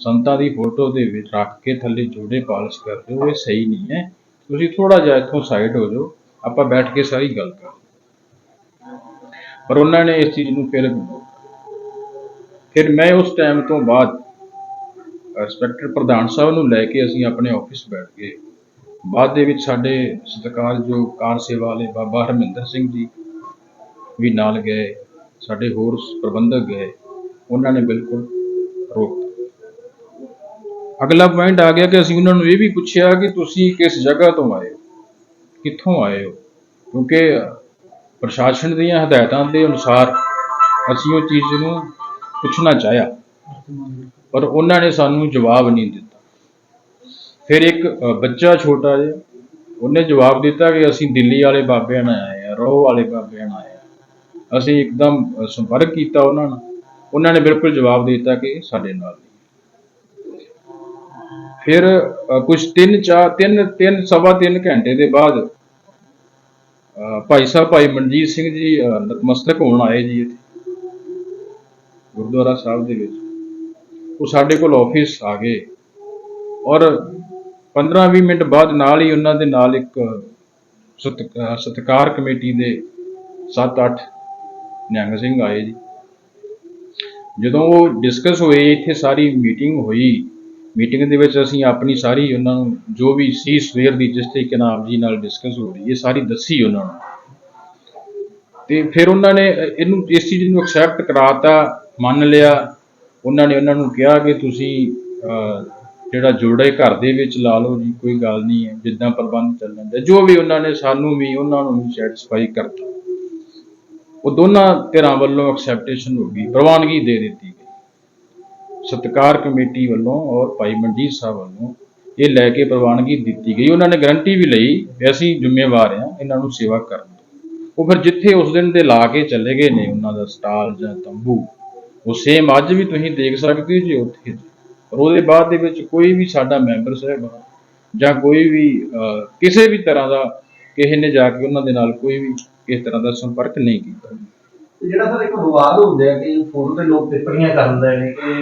ਸੰਤਾਂ ਦੀ ਫੋਟੋ ਦੇ ਵਿੱਚ ਰੱਖ ਕੇ ਥੱਲੇ ਜੋੜੇ ਪਾਲਿਸ਼ ਕਰਦੇ ਹੋ, ਇਹ ਸਹੀ ਨਹੀਂ ਹੈ। ਤੁਸੀਂ ਥੋੜਾ ਜਿਹਾ ਇੱਥੋਂ ਸਾਈਡ ਹੋ ਜਾਓ, ਆਪਾਂ ਬੈਠ ਕੇ ਸਾਰੀ ਗੱਲ ਕਰ ਪਰ ਉਹਨਾਂ ਨੇ ਇਸ ਚੀਜ਼ ਨੂੰ ਫਿਰ ਫਿਰ ਮੈਂ ਉਸ ਟਾਈਮ ਤੋਂ ਬਾਅਦ, ਇੰਸਪੈਕਟਰ ਪ੍ਰਧਾਨ ਸਾਹਿਬ ਨੂੰ ਲੈ ਕੇ ਅਸੀਂ ਆਪਣੇ ਆਫਿਸ ਬੈਠ ਗਏ। ਬਾਅਦ ਦੇ ਵਿੱਚ ਸਾਡੇ ਸਤਿਕਾਰਯੋਗ ਕਾਰ ਸੇਵਾ ਵਾਲੇ ਬਾਬਾ ਹਰਮਿੰਦਰ ਸਿੰਘ ਜੀ ਵੀ ਨਾਲ ਗਏ, ਸਾਡੇ ਹੋਰ ਪ੍ਰਬੰਧਕ ਗਏ, ਉਹਨਾਂ ਨੇ ਬਿਲਕੁਲ ਰੋਕ ਅਗਲਾ ਪੁਆਇੰਟ ਆ ਗਿਆ ਕਿ ਅਸੀਂ ਉਹਨਾਂ ਨੂੰ ਇਹ ਵੀ ਪੁੱਛਿਆ ਕਿ ਤੁਸੀਂ ਕਿਸ ਜਗ੍ਹਾ ਤੋਂ ਆਏ ਹੋ, ਕਿੱਥੋਂ ਆਏ ਹੋ? ਕਿਉਂਕਿ ਪ੍ਰਸ਼ਾਸਨ ਦੀਆਂ ਹਦਾਇਤਾਂ ਦੇ ਅਨੁਸਾਰ ਅਸੀਂ ਉਹ ਚੀਜ਼ ਨੂੰ ਪੁੱਛਣਾ ਚਾਹਿਆ ਪਰ ਉਹਨਾਂ ਨੇ ਸਾਨੂੰ ਜਵਾਬ ਨਹੀਂ ਦਿੱਤਾ। ਫਿਰ ਇੱਕ ਬੱਚਾ ਛੋਟਾ ਜਿਹਾ ਉਹਨੇ ਜਵਾਬ ਦਿੱਤਾ ਕਿ ਅਸੀਂ ਦਿੱਲੀ ਵਾਲੇ ਬਾਬਿਆਂ ਨਾਲ ਆਏ ਆ ਰੋਹ ਵਾਲੇ ਬਾਬਿਆਂ ਨਾਲ ਆਏ ਆ ਅਸੀਂ ਇੱਕਦਮ ਸੰਪਰਕ ਕੀਤਾ ਉਹਨਾਂ ਨਾਲ। ਉਹਨਾਂ ਨੇ ਬਿਲਕੁਲ ਜਵਾਬ ਦੇ ਦਿੱਤਾ ਕਿ ਸਾਡੇ ਨਾਲ ਫਿਰ ਅ, ਕੁਝ ਤਿੰਨ ਚਾਰ ਤਿੰਨ ਤਿੰਨ ਸਵਾ ਤਿੰਨ ਘੰਟੇ ਦੇ ਬਾਅਦ ਅ, ਭਾਈ ਸਾਹਿਬ ਭਾਈ ਮਨਜੀਤ ਸਿੰਘ ਜੀ ਨਤਮਸਤਕ ਹੋਣ ਆਏ ਜੀ ਇੱਥੇ। ਗੁਰਦੁਆਰਾ ਸਾਹਿਬ ਦੇ ਵਿੱਚ। ਉਹ ਸਾਡੇ ਕੋਲ ਆਫਿਸ ਆ ਗਏ। ਔਰ 15-20 ਮਿੰਟ ਬਾਅਦ ਨਾਲ ਹੀ ਉਹਨਾਂ ਦੇ ਨਾਲ ਇੱਕ ਸਤ- ਸਤਿਕਾਰ ਕਮੇਟੀ ਦੇ 7-8 ਨਿਹੰਗ ਸਿੰਘ ਆਏ ਜੀ। ਜਦੋਂ ਉਹ ਡਿਸਕਸ ਹੋਏ, ਇੱਥੇ ਸਾਰੀ ਮੀਟਿੰਗ ਹੋਈ। ਮੀਟਿੰਗ ਦੇ ਵਿੱਚ ਅਸੀਂ ਆਪਣੀ ਸਾਰੀ ਉਹਨਾਂ ਨੂੰ, ਜੋ ਵੀ ਸੀ ਸਵੇਰ ਦੀ, ਜਿਸ ਤਰੀਕੇ ਨਾਲ ਆਪ ਜੀ ਨਾਲ ਡਿਸਕਸ ਹੋ ਰਹੀ ਇਹ ਸਾਰੀ ਦੱਸੀ ਉਹਨਾਂ ਨੂੰ। ਤੇ ਫਿਰ ਉਹਨਾਂ ਨੇ ਇਹਨੂੰ, ਇਸ ਚੀਜ਼ ਨੂੰ ਐਕਸੈਪਟ ਕਰਾਤਾ। ਮੰਨ ਲਿਆ, ਉਹਨਾਂ ਨੇ ਉਹਨਾਂ ਨੂੰ ਕਿਹਾ ਕਿ ਤੁਸੀਂ ਜਿਹੜਾ ਜੋੜੇ ਘਰ ਦੇ ਵਿੱਚ ਲਾ ਲਓ ਜੀ, ਕੋਈ ਗੱਲ ਨਹੀਂ ਹੈ, ਜਿੱਦਾਂ ਪ੍ਰਬੰਧ ਚੱਲਣ ਦਾ, ਜੋ ਵੀ ਉਹਨਾਂ ਨੇ ਸਾਨੂੰ ਵੀ, ਉਹਨਾਂ ਨੂੰ ਵੀ ਸੈਟੀਸਫਾਈ ਕਰਤਾ। ਉਹ ਦੋਨਾਂ ਧਿਰਾਂ ਵੱਲੋਂ ਐਕਸੈਪਟੇਸ਼ਨ ਹੋ ਗਈ, ਪ੍ਰਵਾਨਗੀ ਦੇ ਦਿੱਤੀ ਗਈ। ਸਤਕਾਰ ਕਮੇਟੀ ਵੱਲੋਂ ਔਰ ਭਾਈ ਮਨਜੀਤ ਸਾਹਿਬ ਵੱਲੋਂ ਇਹ ਲੈ ਕੇ ਪ੍ਰਵਾਨਗੀ ਦਿੱਤੀ ਗਈ। ਉਹਨਾਂ ਨੇ ਗਰੰਟੀ ਵੀ ਲਈ ਵੀ ਅਸੀਂ ਜ਼ਿੰਮੇਵਾਰ ਹਾਂ, ਇਹਨਾਂ ਨੂੰ ਸੇਵਾ ਕਰਨ ਦੀ। ਉਹ ਫਿਰ ਜਿੱਥੇ ਉਸ ਦਿਨ ਦੇ ਲਾ ਕੇ ਚਲੇ ਗਏ ਨੇ, ਉਹਨਾਂ ਦਾ ਸਟਾਲ ਜਾਂ ਤੰਬੂ ਉਹ ਸੇਮ ਅੱਜ ਵੀ ਤੁਸੀਂ ਦੇਖ ਸਕਦੇ ਹੋ ਜੀ ਉੱਥੇ। ਪਰ ਉਹਦੇ ਬਾਅਦ ਦੇ ਵਿੱਚ ਕੋਈ ਵੀ ਸਾਡਾ ਮੈਂਬਰ ਸਾਹਿਬ ਜਾਂ ਕੋਈ ਵੀ ਕਿਸੇ ਵੀ ਤਰ੍ਹਾਂ ਦਾ ਕਿਸੇ ਨੇ ਜਾ ਕੇ ਉਹਨਾਂ ਦੇ ਨਾਲ ਕੋਈ ਵੀ ਇਸ ਤਰ੍ਹਾਂ ਦਾ ਸੰਪਰਕ ਨਹੀਂ ਕੀਤਾ। ਜਿਹੜਾ ਸਰ ਇੱਕ ਵਿਵਾਦ ਹੁੰਦਾ ਆ ਕਿ ਫੋਟੋ ਤੇ ਲੋਕ ਟਿੱਪਣੀਆਂ ਕਰਦੇ ਨੇ ਕਿ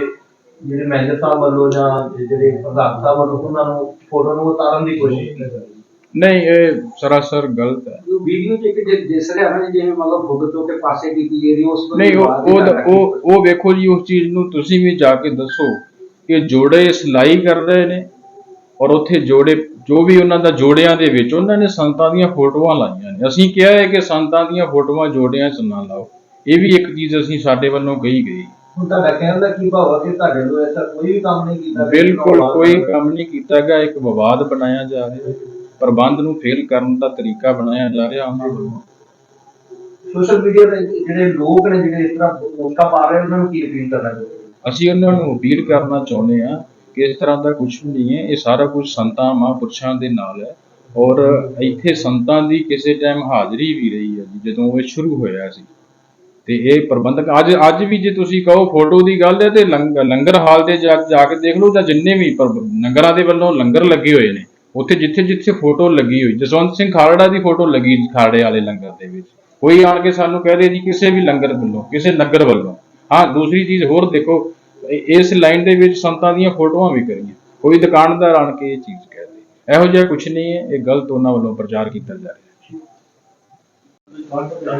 ਜਿਹੜੇ ਮੈਨੇਜਰ ਸਾਹਿਬ ਵੱਲੋਂ ਜਾਂ ਜਿਹੜੇ ਪ੍ਰਧਾਨ ਸਾਹਿਬ ਵੱਲੋਂ ਉਹਨਾਂ ਨੂੰ, ਫੋਟੋ ਨੂੰ ਉਤਾਰਨ ਦੀ ਕੋਸ਼ਿਸ਼ ਕੀਤੀ ਨਹੀਂ ਇਹ ਸਰਾਸਰ ਗਲਤ ਹੈ। ਵੀਡੀਓ ਚ ਇੱਕ ਜਿ- ਦਿਸ ਰਿਹਾ ਨਾ ਜਿਵੇਂ ਮਤਲਬ ਤੋਂ ਕੇ ਪਾਸੇ ਕੀਤੀ ਜੇ ਰਹੀ ਉਸ ਨਹੀਂ ਉਹ ਉਹ ਉਹ ਉਹ ਵੇਖੋ ਜੀ ਉਸ ਚੀਜ਼ ਨੂੰ ਤੁਸੀਂ ਵੀ ਜਾ ਕੇ ਦੱਸੋ ਕਿ ਜੋੜੇ ਸਿਲਾਈ ਕਰ ਰਹੇ ਨੇ ਔਰ ਉੱਥੇ ਜੋੜੇ ਜੋ ਵੀ ਉਹਨਾਂ ਦਾ ਜੋੜਿਆਂ ਦੇ ਵਿੱਚ ਉਹਨਾਂ ਨੇ ਸੰਤਾਂ ਦੀਆਂ ਫੋਟੋਆਂ ਲਾਈਆਂ ਨੇ। ਅਸੀਂ ਕਿਹਾ ਹੈ ਕਿ ਸੰਤਾਂ ਦੀਆਂ ਫੋਟੋਆਂ ਜੋੜਿਆਂ 'ਚ ਨਾ ਲਾਓ। ਇਹ ਵੀ ਇੱਕ ਚੀਜ਼ ਅਸੀਂ ਸਾਡੇ ਵੱਲੋਂ ਕਹੀ ਗਈ। ਹੁਣ ਤੁਹਾਡਾ ਕਹਿਣ ਦਾ ਕੀ ਭਾਵ ਹੈ ਕਿ ਤੁਹਾਡੇ ਵੱਲੋਂ ਐਸਾ ਕੋਈ ਵੀ ਕੰਮ ਨਹੀਂ ਕੀਤਾ ਗਿਆ? ਬਿਲਕੁਲ ਕੋਈ ਕੰਮ ਨਹੀਂ ਕੀਤਾ ਗਿਆ ਇੱਕ ਵਿਵਾਦ ਬਣਾਇਆ ਜਾ ਰਿਹਾ। ਹੈ ਪ੍ਰਬੰਧ ਨੂੰ ਫੇਲ ਕਰਨ ਦਾ ਤਰੀਕਾ ਬਣਾਇਆ ਜਾ ਰਿਹਾ ਉਹਨਾਂ ਵੱਲੋਂ ਸੋਸ਼ਲ ਮੀਡੀਆ ਤੇ ਜਿਹੜੇ ਲੋਕ ਨੇ ਜਿਹੜੇ ਇਸ ਤਰ੍ਹਾਂ ਪੋਸਟਾਂ ਪਾ ਰਹੇ ਉਹਨਾਂ ਨੂੰ ਕੀ ਅਪੀਲ ਕਰਨਾ ਚਾਹੁੰਦੇ ਹੋ? ਅਸੀਂ ਉਹਨਾਂ ਨੂੰ ਅਪੀਲ ਕਰਨਾ ਚਾਹੁੰਦੇ ਹਾਂ ਕਿ ਇਸ ਤਰ੍ਹਾਂ ਦਾ ਕੁਝ ਵੀ ਨਹੀਂ ਹੈ ਇਹ ਸਾਰਾ ਕੁਝ ਸੰਤਾਂ ਮਹਾਂਪੁਰਸ਼ਾਂ ਦੇ ਨਾਲ ਹੈ ਔਰ ਇੱਥੇ ਸੰਤਾਂ ਦੀ ਕਿਸੇ ਟਾਈਮ ਹਾਜ਼ਰੀ ਵੀ ਰਹੀ ਹੈ ਜੀ ਜਦੋਂ ਇਹ ਸ਼ੁਰੂ ਹੋਇਆ ਸੀ ਤੇ ਇਹ ਪ੍ਰਬੰਧਕ ਅੱਜ ਅੱਜ ਵੀ ਜੇ ਤੁਸੀਂ ਕਹੋ ਫੋਟੋ ਦੀ ਗੱਲ ਹੈ ਤੇ ਲੰਗ- ਲੰਗਰ ਹਾਲ ਦੇ ਜਾ ਕੇ ਦੇਖ ਲਓ ਜਾਂ ਜਿੰਨੇ ਵੀ ਲੰਗਰਾਂ ਦੇ ਵੱਲੋਂ ਲੰਗਰ ਲੱਗੇ ਹੋਏ ਨੇ ਉੱਥੇ ਜਿੱਥੇ ਜਿੱਥੇ ਫੋਟੋ ਲੱਗੀ ਹੋਈ ਜਸਵੰਤ ਸਿੰਘ ਖਾਲੜਾ ਦੀ ਫੋਟੋ ਲੱਗੀ ਖਾਲੜੇ ਵਾਲੇ ਲੰਗਰ ਦੇ ਵਿੱਚ। ਕੋਈ ਆਣ ਕੇ ਸਾਨੂੰ ਕਹਿ ਦੇ ਜੀ ਕਿਸੇ ਵੀ ਲੰਗਰ ਵੱਲੋਂ ਕਿਸੇ ਨਗਰ ਵੱਲੋਂ। ਹਾਂ ਦੂਸਰੀ ਚੀਜ਼ ਹੋਰ ਦੇਖੋ ਇਸ ਲਾਈਨ ਦੇ ਵਿੱਚ ਸੰਤਾਂ ਦੀਆਂ ਫੋਟੋਆਂ ਵੀ ਕਰੀਆਂ। ਕੋਈ ਦੁਕਾਨਦਾਰ ਆਣ ਕੇ ਇਹ ਚੀਜ਼ ਕਹਿ ਦੇ। ਇਹੋ ਜਿਹਾ ਕੁਝ ਨਹੀਂ ਹੈ ਇਹ ਗਲਤ ਉਹਨਾਂ ਵੱਲੋਂ ਪ੍ਰਚਾਰ ਕੀਤਾ ਜਾ ਰਿਹਾ ਹੈ।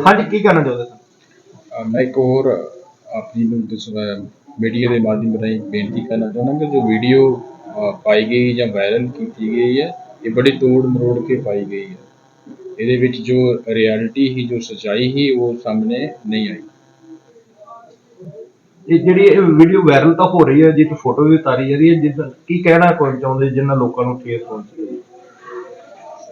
ਹਾਂਜੀ ਕੀ ਕਹਿਣਾ ਚਾਹੁੰਦੇ ਸਰ ਮੈਂ ਇੱਕ ਹੋਰ ਆਪਣੀ ਨੂੰ ਮੀਡੀਆ ਦੇ ਮਾਧਿਅਮ ਰਾਹੀਂ ਬੇਨਤੀ ਕਰਨਾ ਚਾਹੁੰਦਾ ਕਿ ਜੋ ਵੀਡੀਓ ਪਾਈ ਗਈ ਜਾਂ ਵਾਇਰਲ ਕੀਤੀ ਗਈ ਹੈ ਇਹ ਬੜੀ ਤੋੜ ਮਰੋੜ ਕੇ ਪਾਈ ਗਈ ਹੈ। ਇਹਦੇ ਵਿੱਚ ਜੋ ਰਿਐਲਿਟੀ ਹੀ ਜੋ ਸੱਚਾਈ ਹੀ ਉਹ ਸਾਹਮਣੇ ਨਹੀਂ ਆਈ। ਇਹ ਜਿਹੜੀ ਇਹ ਵੀਡੀਓ ਵਾਇਰਲ ਤਾਂ ਹੋ ਰਹੀ ਹੈ ਜਿੱਥੇ ਫੋਟੋ ਵੀ ਉਤਾਰੀ ਜਾ ਰਹੀ ਹੈ ਜਿੱਦਾਂ ਕੀ ਕਹਿਣਾ ਕੋਈ ਚਾਹੁੰਦੇ ਜਿਨ੍ਹਾਂ ਲੋਕਾਂ ਨੂੰ ਠੇਸ ਪਹੁੰਚੀ ਹੈ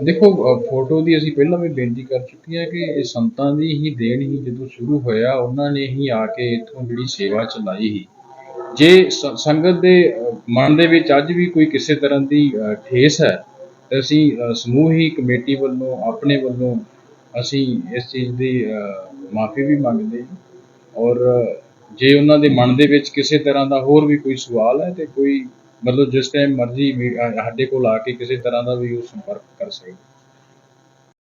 ਦੇਖੋ ਫੋਟੋ ਦੀ ਅਸੀਂ ਪਹਿਲਾਂ ਵੀ ਬੇਨਤੀ ਕਰ ਚੁੱਕੇ ਹਾਂ ਕਿ ਇਹ ਸੰਤਾਂ ਦੀ ਹੀ ਦੇਣ ਹੀ ਜਦੋਂ ਸ਼ੁਰੂ ਹੋਇਆ ਉਹਨਾਂ ਨੇ ਹੀ ਆ ਕੇ ਇੱਥੋਂ ਜਿਹੜੀ ਸੇਵਾ ਚਲਾਈ ਸੀ। ਜੇ ਸੰਗਤ ਦੇ ਮਨ ਦੇ ਵਿੱਚ ਅੱਜ ਵੀ ਕੋਈ ਕਿਸੇ ਤਰ੍ਹਾਂ ਦੀ ਠੇਸ ਹੈ ਤਾਂ ਅਸੀਂ ਸਮੂਹੀ ਕਮੇਟੀ ਵੱਲੋਂ ਆਪਣੇ ਵੱਲੋਂ ਅਸੀਂ ਇਸ ਚੀਜ਼ ਦੀ ਮਾਫੀ ਵੀ ਮੰਗਦੇ ਹਾਂ। ਔਰ ਜੇ ਉਹਨਾਂ ਦੇ ਮਨ ਦੇ ਵਿੱਚ ਕਿਸੇ ਤਰ੍ਹਾਂ ਦਾ ਹੋਰ ਵੀ ਕੋਈ ਸਵਾਲ ਹੈ ਤੇ ਕੋਈ ਮਤਲਬ ਜਿਸ ਟਾਈਮ ਮਰਜ਼ੀ ਵੀ, ਸਾਡੇ ਕੋਲ ਆ ਕੇ ਕਿਸੇ ਤਰ੍ਹਾਂ ਦਾ ਵੀ ਉਹ ਸੰਪਰਕ ਕਰ ਸਕਦੇ।